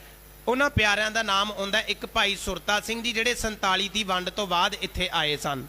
ਉਹਨਾਂ ਪਿਆਰਿਆਂ ਦਾ ਨਾਮ ਆਉਂਦਾ ਇੱਕ ਭਾਈ ਸੁਰਤਾ ਸਿੰਘ ਜੀ, ਜਿਹੜੇ 47 ਦੀ ਵੰਡ ਤੋਂ ਬਾਅਦ ਇੱਥੇ ਆਏ ਸਨ।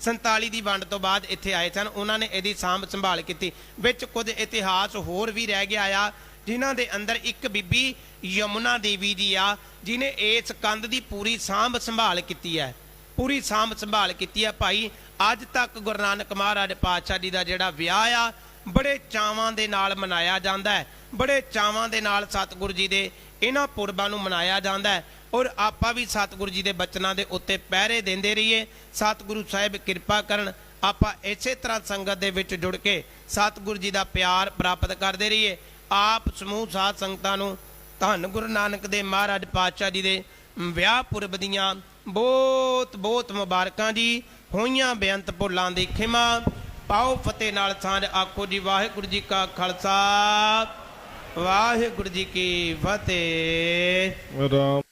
47 ਦੀ ਵੰਡ ਤੋਂ ਬਾਅਦ ਇੱਥੇ ਆਏ ਸਨ। ਉਹਨਾਂ ਨੇ ਇਹਦੀ ਸਾਂਭ ਸੰਭਾਲ ਕੀਤੀ। ਵਿੱਚ ਕੁਝ ਇਤਿਹਾਸ ਹੋਰ ਵੀ ਰਹਿ ਗਿਆ ਆ, ਜਿਨ੍ਹਾਂ ਦੇ ਅੰਦਰ ਇੱਕ ਬੀਬੀ ਯਮੁਨਾ ਦੇਵੀ ਜੀ ਆ, ਜਿਨੇ ਇਸ ਕੰਧ ਦੀ ਪੂਰੀ ਸਾਂਭ ਸੰਭਾਲ ਕੀਤੀ ਹੈ। ਪੂਰੀ ਸਾਂਭ ਸੰਭਾਲ ਕੀਤੀ ਹੈ ਭਾਈ। ਅੱਜ ਤੱਕ ਗੁਰੂ ਨਾਨਕ ਮਹਾਰਾਜ ਪਾਤਸ਼ਾਹ ਜੀ ਦਾ ਜਿਹੜਾ ਵਿਆਹ ਆ, ਬੜੇ ਚਾਵਾਂ ਦੇ ਨਾਲ ਮਨਾਇਆ ਜਾਂਦਾ ਹੈ। ਬੜੇ ਚਾਵਾਂ ਦੇ ਨਾਲ ਸਤਿਗੁਰੂ ਜੀ ਦੇ ਇਹਨਾਂ ਪੁਰਬਾਂ ਨੂੰ ਮਨਾਇਆ ਜਾਂਦਾ ਹੈ ਔਰ ਆਪਾਂ ਵੀ ਸਤਿਗੁਰੂ ਜੀ ਦੇ ਬਚਨਾਂ ਦੇ ਉੱਤੇ ਪਹਿਰੇ ਦਿੰਦੇ ਰਹੀਏ। ਸਤਿਗੁਰੂ ਸਾਹਿਬ ਕਿਰਪਾ ਕਰਨ ਆਪਾਂ ਇਸੇ ਤਰ੍ਹਾਂ ਸੰਗਤ ਦੇ ਵਿੱਚ ਜੁੜ ਕੇ ਸਤਿਗੁਰੂ ਜੀ ਦਾ ਪਿਆਰ ਪ੍ਰਾਪਤ ਕਰਦੇ ਰਹੀਏ। ਆਪ ਸਮੂਹ ਸਾਧ ਸੰਗਤਾਂ ਨੂੰ ਧੰਨ ਗੁਰੂ ਨਾਨਕ ਦੇ ਮਹਾਰਾਜ ਪਾਤਸ਼ਾਹ ਜੀ ਦੇ ਵਿਆਹ ਪੁਰਬ ਦੀਆਂ ਬਹੁਤ ਬਹੁਤ ਮੁਬਾਰਕਾਂ ਜੀ। ਹੋਈਆਂ ਬੇਅੰਤ ਭੁੱਲਾਂ ਦੀ ਖਿਮਾ। ਪਾਓ ਫਤਿਹ ਨਾਲ ਸਾਂਝ ਆਖੋ ਜੀ, ਵਾਹਿਗੁਰੂ ਜੀ ਕਾ ਖਾਲਸਾ। ਵਾਹਿਗੁਰੂ ਜੀ ਕੀ ਫਤਿਹ। ਰਾਮ।